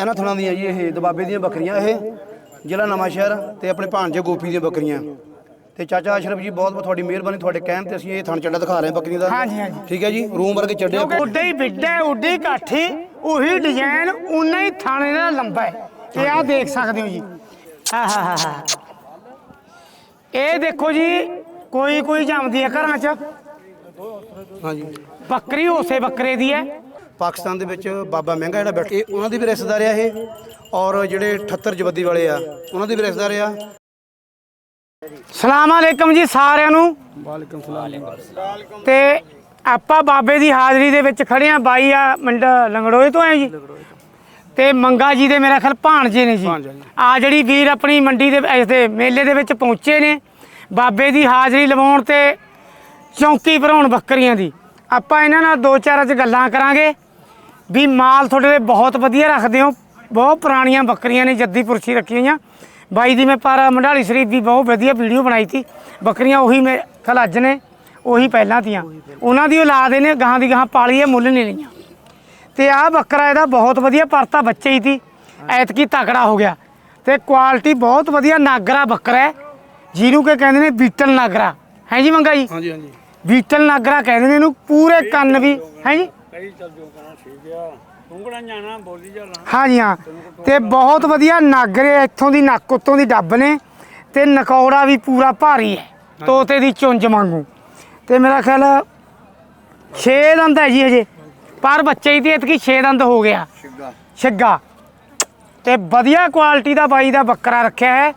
ਇਹਨਾਂ ਥਣਾਂ ਦੀਆਂ ਜੀ ਇਹ ਦਬਾਬੇ ਦੀਆਂ ਬੱਕਰੀਆਂ ਇਹ ਜ਼ਿਲ੍ਹਾ ਨਵਾਂ ਸ਼ਹਿਰ ਤੇ ਆਪਣੇ ਭਾਣਜੇ ਗੋਪੀ ਦੀਆਂ ਬੱਕਰੀਆਂ। ਤੇ ਚਾਚਾ ਅਸ਼ਰਫ ਜੀ ਬਹੁਤ ਬਹੁਤ ਤੁਹਾਡੀ ਮਿਹਰਬਾਨੀ ਤੁਹਾਡੇ ਕਹਿਣ ਤੇ ਅਸੀਂ ਇਹ ਥਣ ਚੱਡਾ ਦਿਖਾ ਰਹੇ ਹਾਂ ਬੱਕਰੀਆਂ ਦਾ। ਹਾਂਜੀ, ਹਾਂਜੀ। ਠੀਕ ਹੈ ਜੀ ਰੂਮ ਵਰਗੇ ਚੱਡੇ। ਉੱਡੇ ਹੀ ਬਿੱਡਾ ਉੱਡੇ ਕਾਠੀ ਉਹੀ ਡਿਜ਼ਾਈਨ ਉਨਾ ਹੀ ਥਾਣੇ ਦਾ ਲੰਬਾ ਹੈ। ਇਹ ਆ ਦੇਖ ਸਕਦੇ ਹੋ ਜੀ। ਹਾ ਹਾ ਹਾ ਹਾ। ਇਹ ਦੇਖੋ ਜੀ ਕੋਈ ਕੋਈ ਜੰਮਦੀ ਹੈ ਘਰਾਂ 'ਚ। ਹਾਂਜੀ। ਬੱਕਰੀ ਉਸੇ ਬੱਕਰੇ ਦੀ ਹੈ। ਪਾਕਿਸਤਾਨ ਦੇ ਵਿੱਚ ਬਾਬਾ ਮਹਿੰਗਾ ਜਿਹੜਾ ਬੈਠ ਇਹ ਉਹਨਾਂ ਦੀ ਵੀ ਰਿਸ਼ਤੇਦਾਰ ਆ ਇਹ ਔਰ ਜਿਹੜੇ 78 ਜਵੱਦੀ ਵਾਲੇ ਆ ਉਹਨਾਂ ਦੀ ਵੀ ਰਿਸ਼ਤੇਦਾਰ ਆ। ਸਲਾਮ ਅਲੈਕਮ ਜੀ ਸਾਰਿਆਂ ਨੂੰ। ਵਾਲੇਕਮ ਸਲਾਮ। ਤੇ ਆਪਾਂ ਬਾਬੇ ਦੀ ਹਾਜ਼ਰੀ ਦੇ ਵਿੱਚ ਖੜੇ ਆ ਬਾਈ ਆ ਮੰਡ ਲੰਗੜੋਏ ਤੋਂ ਆਏ ਜੀ। ਤੇ ਮੰਗਾ ਜੀ ਦੇ ਮੇਰਾ ਖਿਆਲ ਭਾਣਜੇ ਨੇ ਜੀ। ਆ ਜਿਹੜੀ ਵੀਰ ਆਪਣੀ ਮੰਡੀ ਦੇ ਇਸ ਦੇ ਮੇਲੇ ਦੇ ਵਿੱਚ ਪਹੁੰਚੇ ਨੇ। ਬਾਬੇ ਦੀ ਹਾਜ਼ਰੀ ਲਵਾਉਣ ਤੇ ਚੌਂਕੀ ਭਰਾਉਣ ਬੱਕਰੀਆਂ ਦੀ। ਆਪਾਂ ਇਹਨਾਂ ਨਾਲ ਦੋ ਚਾਰ ਅੱਜ ਗੱਲਾਂ ਕਰਾਂਗੇ। ਵੀ ਮਾਲ ਤੁਹਾਡੇ ਦੇ ਬਹੁਤ ਵਧੀਆ ਰੱਖਦੇ ਹੋ। ਬਹੁਤ ਪੁਰਾਣੀਆਂ ਬੱਕਰੀਆਂ ਨੇ ਜੱਦੀ ਪੁਰਸ਼ੀ ਰੱਖੀਆਂ ਹੋਈਆਂ। ਬਾਈ ਦੀ ਮੈਂ ਪਰ ਮੰਡਾਲੀ ਸ਼ਰੀਫ ਦੀ ਬਹੁਤ ਵਧੀਆ ਵੀਡੀਓ ਬਣਾਈ ਸੀ। ਬੱਕਰੀਆਂ ਉਹੀ ਮੇ ਖਲ ਅੱਜ ਨੇ ਉਹੀ ਪਹਿਲਾਂ ਤੀਆਂ ਉਹਨਾਂ ਦੀ ਔਲਾਦ ਇਹਨੇ ਗਾਂ ਦੀ ਗਾਂ ਪਾਲੀ ਹੈ ਮੁੱਲ ਨਹੀਂ ਲਈਆਂ। ਤੇ ਆਹ ਬੱਕਰਾ ਇਹਦਾ ਬਹੁਤ ਵਧੀਆ ਪਰਤਾ ਬੱਚੇ ਹੀ ਸੀ। ਐਤਕੀ ਤਕੜਾ ਹੋ ਗਿਆ। ਤੇ ਕੁਆਲਿਟੀ ਬਹੁਤ ਵਧੀਆ ਨਾਗਰਾ ਬੱਕਰਾ ਹੈ। ਜਿਹਨੂੰ ਕਿ ਕਹਿੰਦੇ ਨੇ ਬੀਟਲ ਨਾਗਰਾ। ਹੈ ਜੀ ਮੰਗਾ ਜੀ ਹਾਂਜੀ ਹਾਂਜੀ। ਬੀਟਲ ਨਾਗਰਾ ਕਹਿੰਦੇ ਨੇ ਇਹਨੂੰ ਪੂਰੇ ਕੰਨ ਵੀ। ਹੈ ਜੀ? ਹਾਂ ਜੀ ਹਾਂ। ਤੇ ਬਹੁਤ ਵਧੀਆ ਨਾਗਰੇ ਇੱਥੋਂ ਦੀ ਨੱਕ ਉੱਤੋਂ ਦੀ ਡੱਬ ਨੇ। ਤੇ ਨਕੌੜਾ ਵੀ ਪੂਰਾ ਭਾਰੀ ਹੈ ਤੋਤੇ ਦੀ ਚੁੰਝ ਵਾਂਗੂ। ਤੇ ਮੇਰਾ ਖਿਆਲ 6 ਦੰਦ ਹੈ ਜੀ ਹਜੇ। ਪਰ ਬੱਚੇ ਹੀ ਤੇ ਇਤਕੀ 6 ਦੰਦ ਹੋ ਗਿਆ ਛੱਗਾ। ਤੇ ਵਧੀਆ ਕੁਆਲਿਟੀ ਦਾ ਬਾਈ ਦਾ ਬੱਕਰਾ ਰੱਖਿਆ ਹੈ।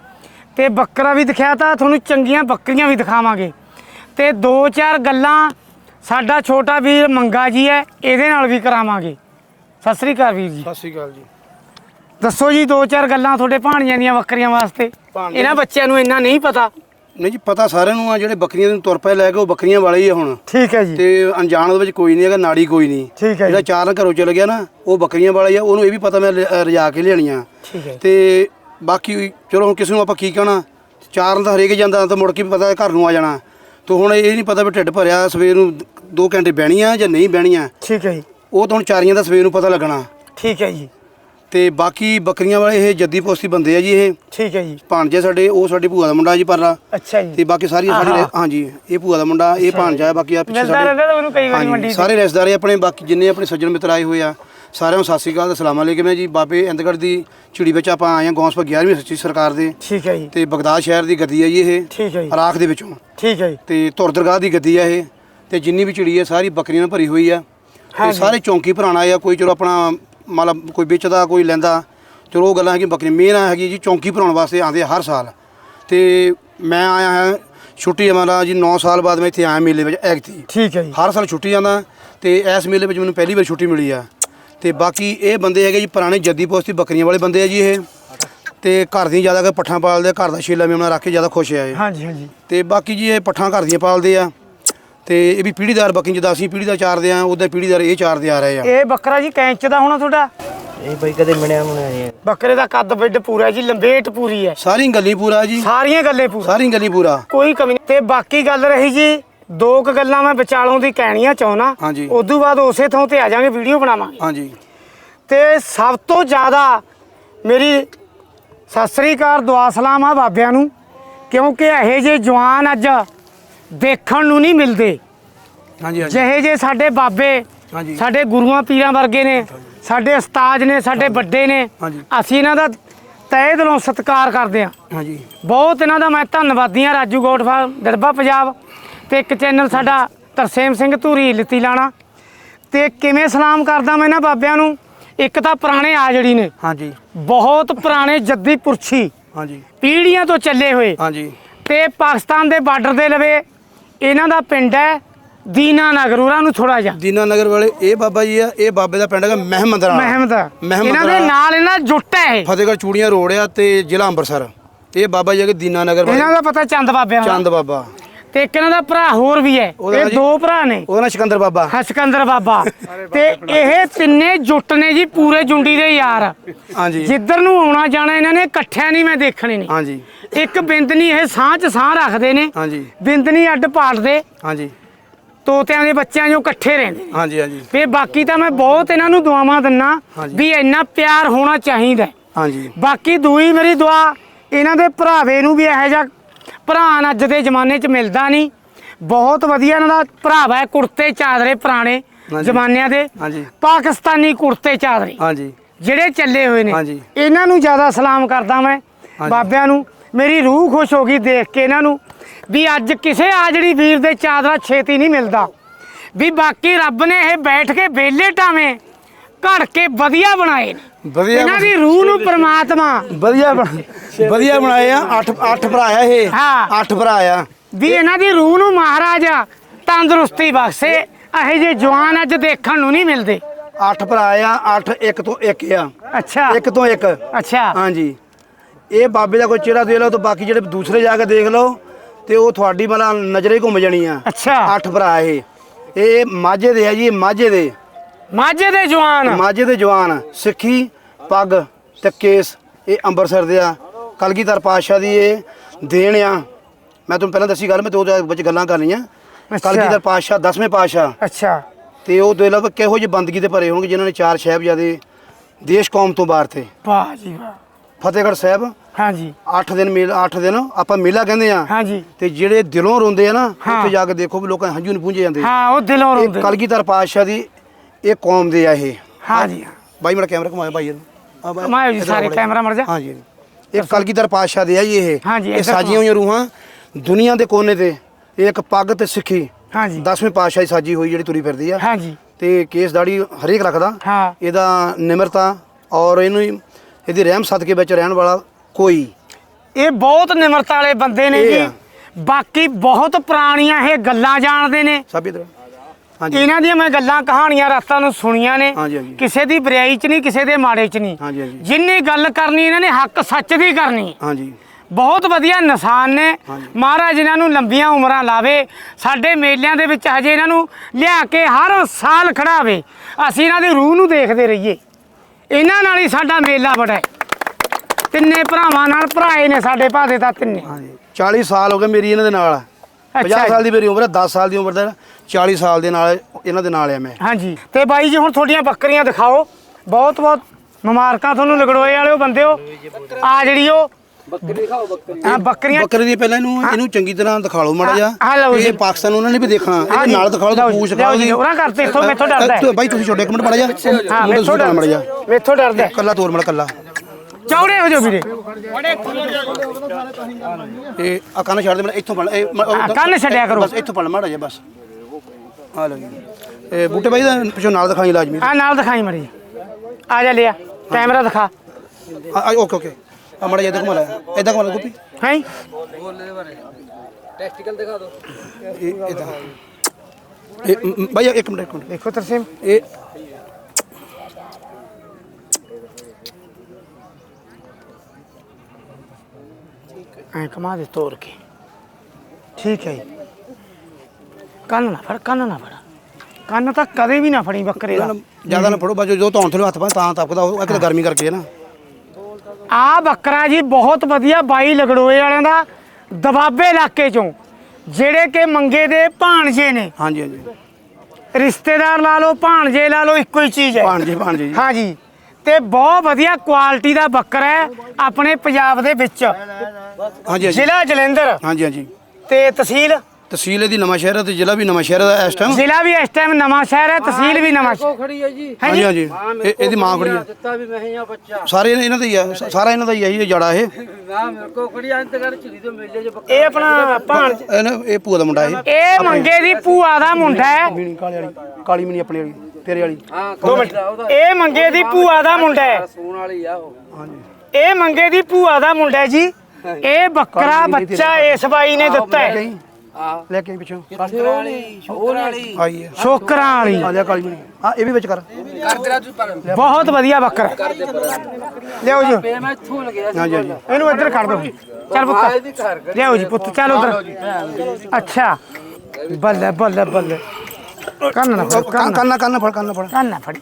ਤੇ ਬੱਕਰਾ ਵੀ ਦਿਖਾਇਆ ਤਾਂ ਤੁਹਾਨੂੰ ਚੰਗੀਆਂ ਬੱਕਰੀਆਂ ਵੀ ਦਿਖਾਵਾਂਗੇ। ਤੇ ਦੋ ਚਾਰ ਗੱਲਾਂ ਸਾਡਾ ਛੋਟਾ ਵੀਰ ਮੰਗਾ ਜੀ ਹੈ ਇਹਦੇ ਨਾਲ ਵੀ ਕਰਾਵਾਂਗੇ। ਸਤਿ ਸ੍ਰੀ ਅਕਾਲ ਵੀਰ ਜੀ। ਸਤਿ ਸ਼੍ਰੀ ਅਕਾਲ ਜੀ। ਦੱਸੋ ਜੀ ਦੋ ਚਾਰ ਗੱਲਾਂ ਤੁਹਾਡੇ ਭਾਣੀਆਂ ਦੀਆਂ ਬੱਕਰੀਆਂ ਵਾਸਤੇ। ਭਾਣਜੇ- ਇਹਨਾਂ ਬੱਚਿਆਂ ਨੂੰ ਇੰਨਾ ਨਹੀਂ ਪਤਾ। ਨਹੀਂ ਜੀ ਪਤਾ ਸਾਰਿਆਂ ਨੂੰ ਆ ਜਿਹੜੇ ਬੱਕਰੀਆਂ ਨੂੰ ਤੁਰ ਪਏ ਲੈ ਕੇ ਉਹ ਬੱਕਰੀਆਂ ਵਾਲੇ ਹੀ ਆ ਹੁਣ। ਠੀਕ ਹੈ ਜੀ। ਤੇ ਅਣਜਾਣ ਦੇ ਵਿੱਚ ਕੋਈ ਨਹੀਂ ਹੈਗਾ ਨਾੜੀ ਕੋਈ ਨਹੀਂ। ਠੀਕ ਹੈ ਜਿਹੜਾ ਚਾਰ ਘਰੋਂ ਚਲ ਗਿਆ ਨਾ ਉਹ ਬੱਕਰੀਆਂ ਵਾਲਾ ਹੀ ਆ ਉਹਨੂੰ ਇਹ ਵੀ ਪਤਾ ਮੈਂ ਲਿ- ਅ, ਰਜਾ ਕੇ ਲਿਆਣੀਆਂ ਠੀਕ ਹੈ ਤੇ ਬਾਕੀ ਚਲੋ ਹੁਣ ਕਿਸੇ ਨੂੰ ਆਪਾਂ ਕੀ ਕਹਿਣਾ ਚਾਰਨ ਤਾਂ ਹਰੇਕ ਜਾਂਦਾ ਤਾਂ ਮੁੜ ਕੇ ਵੀ ਪਤਾ ਘਰ ਨੂੰ ਆ ਜਾਣਾ। ਤੇ ਹੁਣ ਇਹ ਨਹੀਂ ਪਤਾ ਵੀ ਢਿੱਡ ਭਰਿਆ ਸਵੇਰ ਨੂੰ 2 ਘੰਟੇ ਬਹਿਣੀਆਂ ਜਾਂ ਨਹੀਂ ਬਹਿਣੀਆਂ ਠੀਕ ਹੈ ਜੀ। ਉਹ ਤਾਂ ਹੁਣ ਚਾਰੀਆਂ ਦਾ ਸਵੇਰ ਨੂੰ ਪਤਾ ਲੱਗਣਾ। ਠੀਕ ਹੈ ਜੀ। ਤੇ ਬਾਕੀ ਬੱਕਰੀਆਂ ਵਾਲੇ ਇਹ ਜੱਦੀ ਪੋਸਤੀ ਬੰਦੇ ਆ ਜੀ ਇਹ। ਠੀਕ ਹੈ ਜੀ। ਭਾਣਜੇ ਸਾਡੇ ਉਹ ਸਾਡੀ ਭੂਆ ਦਾ ਮੁੰਡਾ ਜੀ ਪਰਲਾ ਅੱਛਾ ਜੀ। ਤੇ ਬਾਕੀ ਸਾਰੀ ਸਾਡੀ ਹਾਂਜੀ ਇਹ ਭੂਆ ਦਾ ਮੁੰਡਾ ਇਹ ਭਾਣਜਾ ਹੈ ਬਾਕੀ ਆ ਪਿੱਛੇ ਮਿਲਦਾ ਰਹਿੰਦਾ ਤਾਂ ਮੈਨੂੰ ਕਈ ਵਾਰੀ ਹਾਂਜੀ, ਮੰਡੀ 'ਚ। ਸਾਰੇ ਰਿਸ਼ਤੇਦਾਰ ਆਪਣੇ ਬਾਕੀ ਜਿੰਨੇ ਆਪਣੇ ਸੱਜਣ ਮਿੱਤਰ ਆਏ ਹੋਏ ਆ ਸਾਰਿਆਂ ਨੂੰ ਸਤਿ ਸ੍ਰੀ ਅਕਾਲ ਤੇ ਸਲਾਮ ਅਲੈਕਮ ਹੈ ਜੀ। ਬਾਬੇ ਇੰਦਗੜ ਦੀ ਚਿੜੀ ਵਿੱਚ ਆਪਾਂ ਆਏ ਆ ਗੌਂਸਪਾ 11ਵੀਂ ਸੱਚੀ ਸਰਕਾਰ ਦੇ। ਠੀਕ ਹੈ ਜੀ। ਤੇ ਬਗਦਾਦ ਸ਼ਹਿਰ ਦੀ ਗੱਦੀ ਹੈ ਜੀ ਇਹ। ਠੀਕ ਹੈ ਜੀ। ਇਰਾਕ ਦੇ ਵਿੱਚੋਂ। ਠੀਕ ਹੈ ਜੀ। ਤੇ ਧੁਰ ਦਰਗਾਹ ਦੀ ਗੱਦੀ ਹੈ ਇਹ। ਤੇ ਜਿੰਨੀ ਵੀ ਚਿੜੀ ਹੈ ਸਾਰੀ ਬੱਕਰੀਆਂ ਨਾਲ ਭਰੀ ਹੋਈ ਆ। ਤੇ। ਸਾਰੇ ਚੌਂਕੀ ਭਰਾਣਾ ਆ ਕੋਈ ਚਲੋ ਆਪਣਾ ਮਤਲਬ ਕੋਈ ਵੇਚਦਾ ਕੋਈ ਲੈਂਦਾ। ਚਲੋ ਉਹ ਗੱਲਾਂ ਹੈਗੀ ਬੱਕਰੀ ਮੇਨ ਹੈਗੀ ਜੀ ਚੌਂਕੀ ਭਰਾਉਣ ਵਾਸਤੇ ਆਉਂਦੇ ਆ ਹਰ ਸਾਲ। ਤੇ ਮੈਂ ਆਇਆ ਹਾਂ ਛੁੱਟੀ ਮਾਰਾ ਜੀ 9 ਸਾਲ ਬਾਅਦ ਮੈਂ ਇੱਥੇ ਆਇਆ ਮੇਲੇ ਵਿੱਚ ਐਗਤੀ ਠੀਕ ਹੈ ਜੀ। ਹਰ ਸਾਲ ਛੁੱਟੀ ਜਾਂਦਾ ਤੇ ਇਸ ਮੇਲੇ ਵਿੱਚ ਮੈਨੂੰ ਪਹਿਲੀ ਵਾਰ ਛੁੱਟੀ ਮਿਲੀ ਆ। ਤੇ ਬਾਕੀ ਇਹ ਬੰਦੇ ਹੈਗੇ ਜੀ ਪੁਰਾਣੇ ਜੱਦੀ ਪੋਸਤੀ ਬੱਕਰੀਆਂ ਵਾਲੇ ਬੰਦੇ ਆ ਜੀ ਇਹ। ਤੇ ਘਰ ਦੀਆਂ ਜ਼ਿਆਦਾ ਪੱਠਾਂ ਪਾਲਦੇ ਆ ਘਰ ਦਾ ਛੇਲਾ ਮੇਮਣਾ ਰੱਖ ਕੇ ਜ਼ਿਆਦਾ ਖੁਸ਼ ਆ ਇਹ। ਹਾਂਜੀ ਹਾਂਜੀ। ਤੇ ਬਾਕੀ ਜੀ ਇਹ ਪੱਠਾਂ ਘਰ ਦੀਆਂ ਪਾਲਦੇ ਆ। ਤੇ ਇਹ ਵੀ ਪੀੜੀਦਾਰ ਬੱਕਰੀ ਜਿੱਦਾਂ ਅਸੀਂ ਪੀੜੀ ਦਾ ਚਾਰਦੇ ਆ ਉਹਦਾ ਪੀੜੀਦਾਰ ਇਹ ਚਾਰਦੇ ਆ ਰਹੇ ਆ। ਇਹ ਬੱਕਰਾ ਜੀ ਕੈਂਚ ਦਾ ਹੋਣਾ ਤੁਹਾਡਾ? ਇਹ ਬਈ ਕਦੇ ਮਿਲਿਆ ਮੁਣਿਆ ਨਹੀਂ ਬੱਕਰੇ ਦਾ ਕੱਦ ਵਿੱਡ ਪੂਰਾ ਜੀ ਲੰਬੇਟ ਪੂਰੀ ਹੈ। ਸਾਰੀ ਗੱਲੀ ਪੂਰਾ ਜੀ। ਸਾਰੀਆਂ ਗੱਲੇ ਪੂਰਾ। ਸਾਰੀ ਗੱਲੀ ਪੂਰਾ। ਕੋਈ ਕਮੀ ਨਹੀਂ। ਤੇ ਬਾਕੀ ਗੱਲ ਰਹੀ ਜੀ ਦੋ ਕੁ ਗੱਲਾਂ ਮੈਂ ਵਿਚਾਲੋਂ ਦੀ ਕਹਿਣੀਆਂ ਚਾਹੁੰਦਾ। ਹਾਂਜੀ। ਉਦੋਂ ਬਾਅਦ ਉਸੇ ਥਾਂ ਤੇ ਆ ਜਾਾਂਗੇ ਵੀਡੀਓ ਬਣਾਵਾਂਗੇ। ਹਾਂਜੀ। ਤੇ ਸਭ ਤੋਂ ਜ਼ਿਆਦਾ ਮੇਰੀ ਸਤਿ ਸ੍ਰੀ ਅਕਾਲ ਦੁਆ ਸਲਾਮ ਆ ਬਾਬਿਆਂ ਨੂੰ। ਕਿਉਂਕਿ ਇਹੋ ਜਿਹੇ ਜਵਾਨ ਅੱਜ ਦੇਖਣ ਨੂੰ ਨਹੀਂ ਮਿਲਦੇ। ਹਾਂਜੀ ਹਾਂਜੀ। ਜਿਹੇ ਜੇ ਸਾਡੇ ਬਾਬੇ ਹਾਂਜੀ। ਸਾਡੇ ਗੁਰੂਆਂ ਪੀਰਾਂ ਵਰਗੇ ਨੇ ਸਾਡੇ ਉਸਤਾਦ ਨੇ ਸਾਡੇ ਵੱਡੇ ਨੇ ਹਾਂਜੀ। ਅਸੀਂ ਇਹਨਾਂ ਦਾ ਤਹਿ ਦਿਲੋਂ ਸਤਿਕਾਰ ਕਰਦੇ ਹਾਂ। ਹਾਂਜੀ। ਬਹੁਤ ਇਹਨਾਂ ਦਾ ਮੈਂ ਧੰਨਵਾਦੀ ਹਾਂ ਰਾਜੂ ਫਾਰਮ ਦੜਬਾ ਪੰਜਾਬ ਤੇ ਇੱਕ ਚੈਨਲ ਸਾਡਾ ਤਰਸੇਮ ਸਿੰਘ ਧੂਰੀ ਲਿੱਤੀ ਲਾਣਾ। ਤੇ ਕਿਵੇਂ ਸਲਾਮ ਕਰਦਾ ਮੈਂ ਇਹਨਾਂ ਬਾਬਿਆਂ ਨੂੰ? ਇੱਕ ਤਾਂ ਪੁਰਾਣੇ ਆਜੜੀ ਨੇ। ਹਾਂਜੀ। ਬਹੁਤ ਪੁਰਾਣੇ ਜੱਦੀ ਪੁਰਸ਼ੀ ਹਾਂਜੀ। ਪੀੜ੍ਹੀਆਂ ਤੋਂ ਚੱਲੇ ਹੋਏ। ਹਾਂਜੀ। ਤੇ ਪਾਕਿਸਤਾਨ ਦੇ ਬਾਰਡਰ ਦੇ ਲਵੇ ਇਹਨਾਂ ਦਾ ਪਿੰਡ ਹੈ ਦੀਨਾ ਨਗਰ ਉਹਨਾਂ ਨੂੰ ਥੋੜਾ ਜਿਹਾ। ਦੀਨਾ ਨਗਰ ਵਾਲੇ ਇਹ ਬਾਬਾ ਜੀ ਆ ਇਹ ਬਾਬੇ ਦਾ ਪਿੰਡ ਹੈਗਾ ਮਹਿਮਦਰਾ। ਮਹਿਮਦ ਇਹਨਾਂ ਦੇ। ਨਾਲ ਇਹਨਾਂ ਜੁੱਟ ਹੈ ਇਹ। ਫਤਿਹਗੜ੍ਹ ਚੂੜੀਆਂ ਰੋਡ ਆ ਤੇ ਜ਼ਿਲ੍ਹਾ ਅੰਮ੍ਰਿਤਸਰ। ਇਹ ਬਾਬਾ ਜੀ ਹੈਗੇ ਦੀਨਾ ਨਗਰ ਇਹਨਾਂ ਵਾਲੇ ਦਾ ਪਤਾ ਚੰਦ ਬਾਬਿਆਂ ਦਾ। ਚੰਦ ਬਾਬਾ। ਤੇ ਇੱਕ ਇਹਨਾਂ ਦਾ ਭਰਾ ਹੋਰ ਵੀ ਹੈ। ਇਹ ਦੋ ਭਰਾ ਨੇ। ਉਹਦਾ ਨਾਂ ਸਿਕੰਦਰ ਬਾਬਾ। ਹਾਂ ਸਿਕੰਦਰ ਬਾਬਾ। ਤੇ ਇਹ ਤਿੰਨੇ ਜੁੱਟ ਨੇ ਜੀ ਪੂਰੇ ਜੁੰਡੀ ਦੇ ਯਾਰ। ਹਾਂਜੀ। ਜਿੱਧਰ ਨੂੰ ਆਉਣਾ ਜਾਣਾ ਇਹਨਾਂ ਨੇ ਇਕੱਠਿਆਂ ਨਹੀਂ ਮੈਂ ਦੇਖਣੇ ਨੇ। ਹਾਂਜੀ। ਇੱਕ ਬਿੰਦਨੀ ਇਹ ਸਾਹ ਚ ਸਾਹ ਰੱਖਦੇ ਨੇ। ਹਾਂਜੀ। ਬਿੰਦਨੀ ਅੱਡ ਪਾੜਦੇ ਹਾਂਜੀ। ਤੋਤਿਆਂ ਦੇ ਬੱਚਿਆਂ ਜੋ ਇਕੱਠੇ ਰਹਿੰਦੇ ਹਾਂਜੀ ਹਾਂਜੀ। ਤੇ ਬਾਕੀ ਤਾਂ ਮੈਂ ਬਹੁਤ ਇਹਨਾਂ ਨੂੰ ਦੁਆਵਾਂ ਦਿੰਨਾ। ਵੀ ਇੰਨਾ ਪਿਆਰ ਹੋਣਾ ਚਾਹੀਦਾ। ਹਾਂਜੀ। ਬਾਕੀ ਦੂਈ ਮੇਰੀ ਦੁਆ ਇਹਨਾਂ ਦੇ ਭਰਾਵੇ ਨੂੰ ਵੀ ਇਹੋ ਜਿਹਾ ਭਰਾ ਅੱਜ ਦੇ ਜ਼ਮਾਨੇ 'ਚ ਮਿਲਦਾ ਨਹੀਂ। ਬਹੁਤ ਵਧੀਆ ਇਹਨਾਂ ਦਾ ਭਰਾਵਾ ਹੈ ਕੁੜਤੇ ਚਾਦਰੇ ਪੁਰਾਣੇ ਹਾਂਜੀ। ਜ਼ਮਾਨਿਆਂ ਦੇ। ਹਾਂਜੀ। ਪਾਕਿਸਤਾਨੀ ਕੁੜਤੇ ਚਾਦਰੇ। ਹਾਂਜੀ। ਜਿਹੜੇ ਚੱਲੇ ਹੋਏ ਨੇ। ਹਾਂਜੀ। ਇਹਨਾਂ ਨੂੰ ਜ਼ਿਆਦਾ ਸਲਾਮ ਕਰਦਾ ਮੈਂ ਹਾਂਜੀ। ਬਾਬਿਆਂ ਨੂੰ। ਮੇਰੀ ਰੂਹ ਖੁਸ਼ ਹੋ ਗਈ ਦੇਖ ਕੇ ਇਹਨਾਂ ਨੂੰ ਵੀ ਅੱਜ ਕਿਸੇ ਆਜੜੀ ਵੀਰ ਦੇ ਚਾਦਰਾ ਛੇਤੀ ਨਹੀਂ ਮਿਲਦਾ। ਵੀ ਬਾਕੀ ਰੱਬ ਨੇ ਇਹ ਬੈਠ ਕੇ ਵੇਲੇ ਟਾਵੇਂ ਘੜ ਕੇ ਵਧੀਆ ਬਣਾਏ ਨੇ। ਵਧੀਆ ਇਹਨਾਂ ਦੀ ਰੂਹ ਨੂੰ ਪ੍ਰਮਾਤਮਾ। ਵਧੀਆ ਬਣ- ਵਧੀਆ ਬਣਾਏ ਆ ਅੱਠ ਅੱਠ ਭਰਾ ਆ ਇਹ। ਹਾਂ। ਅੱਠ ਭਰਾ ਆ। ਵੀ ਇਹਨਾਂ ਦੀ ਰੂਹ ਨੂੰ ਮਹਾਰਾਜ ਤੰਦਰੁਸਤੀ ਬਖਸ਼ੇ ਇਹੋ ਜਿਹੇ ਜਵਾਨ ਅੱਜ ਦੇਖਣ ਨੂੰ ਨਹੀਂ ਮਿਲਦੇ। ਅੱਠ ਭਰਾ ਆ ਅੱਠ ਇੱਕ ਤੋਂ ਇੱਕ ਆ। ਅੱਛਾ। ਇੱਕ ਤੋਂ ਇੱਕ। ਅੱਛਾ। ਹਾਂਜੀ। ਇਹ ਬਾਬੇ ਦਾ ਕੋਈ ਚਿਹਰਾ ਦੇ ਲਓ ਤਾਂ ਬਾਕੀ ਜਿਹੜੇ ਦੂਸਰੇ ਜਾ ਕੇ ਦੇਖ ਲਓ ਤੇ ਉਹ ਤੁਹਾਡੀ ਮਤਲਬ ਨਜ਼ਰੇ ਘੁੰਮ ਜਾਣੀ ਆ ਅੱਛਾ। ਅੱਠ ਭਰਾ ਇਹ। ਇਹ ਮਾਝੇ ਦੇ ਆ ਜੀ ਇਹ ਮਾਝੇ ਦੇ। ਮਾਝੇ ਦੇ ਜਵਾਨ। ਮਾਝੇ ਦੇ ਜਵਾਨ ਸਿੱਖੀ ਪੱਗ ਤੇ ਕੇਸ ਇਹ ਅੰਮ੍ਰਿਤਸਰ ਦੇ ਆ। ਕਲਗੀਧਰ ਪਾਤਸ਼ਾਹ ਦੀ ਇਹ ਦੇਣ ਆ। ਮੈਂ ਤੁਹਾਨੂੰ ਪਹਿਲਾਂ ਦੱਸੀ ਗੱਲ ਮੈਂ ਦੋ ਵਿੱਚ ਗੱਲਾਂ ਕਰਨੀਆਂ ਅੱਛਾ। ਕਲਗੀਧਰ ਪਾਤਸ਼ਾਹ 10ਵੇਂ ਪਾਤਸ਼ਾਹ। ਅੱਛਾ। ਤੇ ਉਹ ਦੇ ਲਵ ਕਿਹੋ ਜਿਹੀ ਬੰਦਗੀ ਤੇ ਭਰੇ ਹੋਣਗੇ ਜਿਨ੍ਹਾਂ ਨੇ ਚਾਰ ਸਾਹਿਬਜ਼ਾਦੇ ਦੇਸ਼ ਕੌਮ ਤੋਂ ਬਾਹਰ ਤੇ? ਵਾਹ ਜੀ ਵਾਹ। ਫਤਿਹਗੜ੍ਹ ਸਾਹਿਬ ਹਾਂਜੀ। 8 ਦਿਨ ਮੇਲਾ 8 ਦਿਨ ਆਪਾਂ ਮੇਲਾ ਕਹਿੰਦੇ ਆ। ਹਾਂਜੀ। ਤੇ ਜਿਹੜੇ ਦਿਲੋਂ ਰੋਂਦੇ ਆ ਨਾ। ਉੱਥੇ ਜਾ ਕੇ ਦੇਖੋ ਵੀ ਲੋਕਾਂ ਹੰਝੂ ਨਹੀਂ ਪੂੰਝੇ ਜਾਂਦੇ। ਹਾਂ ਉਹ ਦਿਲੋਂ ਰੋਂਦੇ। ਕਲਗੀਧਰ ਪਾਤਸ਼ਾਹ ਦੀ ਇਹ ਕੌਮ ਦੇ ਆ ਇਹ। ਹਾਂਜੀ ਬਾਈ ਮੇਰਾ ਕੈਮਰਾ ਘੁਮਾਇਆ ਬਾਈ ਇਹਨੂੰ। ਜੀ ਸਾਰੇ ਕੈਮਰਾ ਮੜ ਜਾ। ਹਾਂਜੀ ਇਹ ਕਲਗੀਧਰ ਪਾਤਸ਼ਾਹ ਦੇ ਆ ਜੀ ਇਹ। ਇਹ ਸਾਜੀਆਂ ਹੋਈਆਂ ਰੂਹਾਂ ਦੁਨੀਆ ਦੇ ਕੋਨੇ ਤੇ। ਇਹ ਇੱਕ ਪੱਗ ਤੇ ਸਿੱਖੀ। ਹਾਂਜੀ। 10ਵੇਂ ਪਾਤਸ਼ਾਹ ਸਾਜੀ ਹੋਈ ਜਿਹੜੀ ਤੁਰੀ ਫਿਰਦੀ ਆ। ਹਾਂਜੀ। ਤੇ ਕੇਸ ਦਾੜੀ ਹਰੇਕ ਰੱਖਦਾ। ਹਾਂ। ਇਹਦਾ ਨਿਮਰਤਾ ਔਰ ਇਹਨੂੰ ਹੀ- ਇਹਦੀ ਰਹਿਮ ਸਦਕੇ ਵਿੱਚ ਰਹਿਣ ਵਾਲਾ ਕੋਈ। ਇਹ ਬਹੁਤ ਨਿਮਰਤਾ ਵਾਲੇ ਬੰਦੇ ਨੇ ਜੀ। ਬਾਕੀ ਬਹੁਤ ਪੁਰਾਣੀਆਂ ਇਹ ਗੱਲਾਂ ਜਾਣਦੇ ਨੇ। ਸਭ ਇਧਰ ਹਾਂਜੀ। ਇਹਨਾਂ ਦੀਆਂ ਮੈਂ ਗੱਲਾਂ ਕਹਾਣੀਆਂ ਰਾਤਾਂ ਨੂੰ ਸੁਣੀਆਂ ਨੇ। ਹਾਂਜੀ, ਹਾਂਜੀ। ਕਿਸੇ ਦੀ ਬੁਰਾਈ 'ਚ ਨਹੀਂ ਕਿਸੇ ਦੇ ਮਾੜੇ 'ਚ ਨਹੀਂ। ਹਾਂਜੀ। ਜਿੰਨੀ ਗੱਲ ਕਰਨੀ ਇਹਨਾਂ ਨੇ ਹੱਕ ਸੱਚ ਦੀ ਕਰਨੀ। ਹਾਂਜੀ। ਬਹੁਤ ਵਧੀਆ ਨਿਸ਼ਾਨ ਨੇ। ਹਾਂਜੀ। ਮਹਾਰਾਜ ਇਹਨਾਂ ਨੂੰ ਲੰਬੀਆਂ ਉਮਰਾਂ ਲਾਵੇ। ਸਾਡੇ ਮੇਲਿਆਂ ਦੇ ਵਿੱਚ ਹਜੇ ਇਹਨਾਂ ਨੂੰ ਲਿਆ ਕੇ ਹਰ ਸਾਲ ਖੜਾਵੇ। ਅਸੀਂ ਇਹਨਾਂ ਦੀ ਰੂਹ ਨੂੰ ਦੇਖਦੇ ਰਹੀਏ। ਇਹਨਾਂ ਨਾਲ ਹੀ ਸਾਡਾ ਮੇਲਾ ਬੜਾ ਹੈ। ਤਿੰਨੇ ਭਰਾਵਾਂ ਨਾਲ ਭਰਾਏ ਨੇ ਸਾਡੇ ਭਾਦੇ ਤਾਂ ਤਿੰਨੇ। ਹਾਂਜੀ। 40 ਸਾਲ ਹੋ ਗਏ ਮੇਰੀ ਇਹਨਾਂ ਦੇ ਨਾਲ। 50 ਅੱਛਾ ਸਾਲ ਦੀ ਮੇਰੀ ਉਮਰ ਹੈ 10 ਸਾਲ ਦੀ ਉਮਰ ਦਾ। 40 ਸਾਲ ਦੇ ਨਾਲ ਇਹਨਾਂ ਦੇ ਨਾਲ ਆ ਮੈਂ। ਹਾਂਜੀ। ਤੇ ਬਾਈ ਜੀ ਹੁਣ ਤੁਹਾਡੀਆਂ ਬੱਕਰੀਆਂ ਦਿਖਾਓ। ਬਹੁਤ ਬਹੁਤ ਮੁਬਾਰਕਾਂ ਤੁਹਾਨੂੰ ਲਗੜੋਏ ਵਾਲਿਓ ਬੰਦਿਓ। ਆ ਜਿਹੜੀ ਉਹ ਬੱਕਰੀ ਦਿਖਾਓ ਬੱਕਰੀ। ਹਾਂ ਬੱਕਰੀਆਂ ਬੱਕਰੇ ਦੀ ਪਹਿਲਾਂ ਇਹਨੂੰ ਇਹਨੂੰ ਚੰਗੀ ਤਰ੍ਹਾਂ ਦਿਖਾ ਲਓ ਮਾੜਾ ਹਾਂ, ਲਓ ਜੀ। ਇਹ ਪਾਕਿਸਤਾਨ ਉਹਨਾਂ ਨੇ ਵੀ ਦੇਖਣਾ। ਇਹਦੇ ਜੀ, ਨਾਲ ਦਿਖਾ ਲਓ ਜੀ, ਪੂਛ ਦਿਖਾਓ ਜੀ, ਉਹਨਾਂ ਕਰਕੇ ਇੱਥੋਂ ਮੈਥੋਂ ਡਰਦਾ ਹੈ। ਬਾਈ ਤੁਸੀਂ ਛੋਟੇ ਇੱਕ ਮਿੰਟ ਮਾੜਾ ਜਿਹਾ। ਹਾਂ ਮੈਥੋਂ ਸੁਣਾਉਣਾ ਮਾੜਾ ਡਰਦਾ ਜਿਹਾ। ਮੈਥੋਂ ਡਰਦਾ। ਹੈ। ਕੱਲਾ ਤੋਰ ਮੜਾ ਕੱਲਾ ਚੌੜੇ ਹੋ ਜਾਓ ਵੀਰੇ। ਇਹ ਆ ਕੰਨ ਛੱਡ ਦੇ ਮੈਂ ਇੱਥੋਂ ਹਾਂ, ਕੰਨ ਛੱਡਿਆ ਕਰੋ। ਬਸ ਇੱਥੋਂ ਫੜ ਮਾੜਾ ਜਿਹਾ ਬਸ। ਆ ਲਓ ਜੀ। ਇਹ ਬੂਟੇ ਬਾਈ ਦਾ ਪਿੱਛੋਂ ਨਾਲ ਦਿਖਾਈ ਲਾਜ਼ਮੀ ਆ ਨਾਲ ਦਿਖਾਈ ਮੜੀ। ਆ ਜਾ ਲਿਆ ਕੈਮਰਾ ਦਿਖਾ। ਆ ਆ, ਓਕੇ ਓਕੇ। ਆ ਮਾੜਾ ਜਿਹਾ ਘੁਮਾ ਲੈ। ਇੱਧਰ ਘੁਮਾ ਲੈ ਗੋਪੀ। ਹੈ? ਇਹ ਇਦਾਂ ਇਹ ਮ- ਮ- ਬਾਈ ਇੱਕ ਮਿੰਟ ਇੱਕ ਮਿੰਟ। ਦੇਖੋ ਤਰਸੇਮ। ਇਹ ਐ ਕਮਾ ਦੇ ਤੋੜ ਕੇ। ਠੀਕ ਹੈ ਜੀ। ਕੰਨ ਨਾ ਫੜ ਕੰਨ ਨਾ ਫੜ। ਕੰਨ ਤਾਂ ਕਦੇ ਵੀ ਨਾ ਫੜੀ ਬੱਕਰੇ ਦਾ। ਜ਼ਿਆਦਾ ਨਾ ਫੜੋ ਬਾਜੋ ਜੋ ਧੌਣ ਥਲੇ ਹੱਥ ਪਾ ਤਾਂ ਤਪਕਦਾ ਉਹ ਤਾਂ ਗਰਮੀ ਕਰਕੇ ਹੈ ਨਾ। ਆ ਬੱਕਰਾ ਜੀ ਬਹੁਤ ਵਧੀਆ ਬਾਈ ਲਗੜੋਏ ਵਾਲਿਆਂ ਦਾ ਦਬਾਬੇ ਇਲਾਕੇ ਚੋਂ ਜਿਹੜੇ ਕਿ ਮੰਗੇ ਦੇ ਭਾਣਜੇ ਨੇ। ਹਾਂਜੀ ਹਾਂਜੀ। ਰਿਸ਼ਤੇਦਾਰ ਲਾ ਲਓ ਭਾਣਜੇ ਲਾ ਲਓ ਇੱਕੋ ਹੀ ਚੀਜ਼ ਹੈ। ਭਾਣਜੇ ਭਾਣਜੇ ਜੀ। ਹਾਂਜੀ। ਤੇ ਬਹੁਤ ਵਧੀਆ ਕੁਆਲਿਟੀ ਦਾ ਬੱਕਰਾ ਹੈ ਆਪਣੇ ਪੰਜਾਬ ਦੇ ਵਿੱਚ। ਹਾਂਜੀ ਹਾਂਜੀ। ਜ਼ਿਲ੍ਹਾ ਜਲੰਧਰ। ਹਾਂਜੀ ਹਾਂਜੀ। ਤੇ ਤਹਿਸੀਲ ਤਹਿਸੀਲ ਇਹਦੀ ਨਵਾਂ ਸ਼ਹਿਰ ਹੈ ਤੇ ਜ਼ਿਲ੍ਹਾ ਵੀ ਨਵਾਂ ਸ਼ਹਿਰ ਦਾ ਇਸ ਟਾਈਮ ਜ਼ਿਲ੍ਹਾ ਵੀ ਇਸ ਟਾਈਮ ਨਵਾਂ ਸ਼ਹਿਰ ਹੈ ਤਹਿਸੀਲ ਵੀ ਨਵਾਂ ਸ਼ਹਿਰ। ਖੜੀ ਹੈ ਜੀ। ਹਾਂਜੀ? ਹਾਂਜੀ ਇਹ- ਇਹਦੀ ਮਾਂ ਖੜੀ ਹੈ। ਦਿੱਤਾ ਵੀ ਮੈਂ ਹੀ ਆ ਬੱਚਾ। ਸਾਰੇ ਇਹਨਾਂ ਦਾ ਹੀ ਆ। ਸ- ਸਾਰਾ ਇਹਨਾਂ ਦਾ ਹੀ ਆ ਜੀ ਇਹ ਜੜਾ ਇਹ। ਨਾ ਮੇਰੇ ਕੋ ਖੜੀ ਆਂ ਤੇ ਕਰ ਚਲੀ ਤੇ ਮੇਲੇ ਚ ਇਹ ਆਪਣਾ ਭਾਣ ਇਹਨਾਂ- ਇਹ ਭੂਆ ਦਾ ਮੁੰਡਾ ਇਹ ਇਹ ਮੰਗੇ ਦੀ ਭੂਆ ਦਾ ਮੁੰਡਾ ਹੈ। ਮੀਣੀ ਕਾਲੇ ਵਾਲੀ ਕਾਲੀ ਮੀਣੀ ਆਪਣੀ ਵਾਲੀ ਤੇਰੇ ਵਾਲੀ। ਹਾਂ ਦੋ ਮਿੰਟ। ਇਹ ਮੰਗੇ ਦੀ ਭੂਆ ਦਾ ਮੁੰਡਾ ਹੈ। ਸੂਣ ਵਾਲੀ ਆ ਉਹ। ਹਾਂਜੀ। ਇਹ ਮੰਗੇ ਦੀ ਭੂਆ ਦਾ ਮੁੰਡਾ ਹੈ ਜੀ। ਇਹ ਬੱਕਰਾ ਬੱਚਾ ਇਸ ਬਾਈ ਨੇ ਦਿੱਤਾ ਹੈ। ਆ। ਲੈ ਕੇ ਪਿੱਛੋਂ। ਕਿੱਥੇ ਵਾਲੀ? ਸ਼ੋਰ ਵਾਲੀ। ਆਈ ਹੈ ਸ਼ੋਕਰਾਂ ਵਾਲੀ। ਆ ਜਾ ਕਾਲੀ ਮੀਣੀ ਹਾਂ ਇਹ ਵੀ ਵਿੱਚ ਕਰ। ਕਰ ਦੇ ਤੂੰ ਪਰ ਬਹੁਤ ਵਧੀਆ ਬੱਕਰਾ। ਲਿਆਓ ਜੀ। ਪੇ ਮੈਂ ਇੱਥੋਂ ਲਗਿਆ ਸੀ ਹਾਂਜੀ ਹਾਂਜੀ। ਇਹਨੂੰ ਇੱਧਰ ਕਰ ਦਿਓ। ਚੱਲ ਪੁੱਤ। ਇਹਦੀ ਘਰ ਕਰ। ਲਿਆਓ ਜੀ ਪੁੱਤ ਚੱਲ ਉਧਰ। ਅੱਛਾ। ਬੱਲੇ ਬੱਲੇ ਬੱਲੇ। ਕੰਨ ਨਾ ਫੜ ਕੰਨ ਕੰਨ ਕੰਨ ਫੜ ਕੰਨ ਫੜ। ਕੰਨ ਨਾ ਫੜੀ।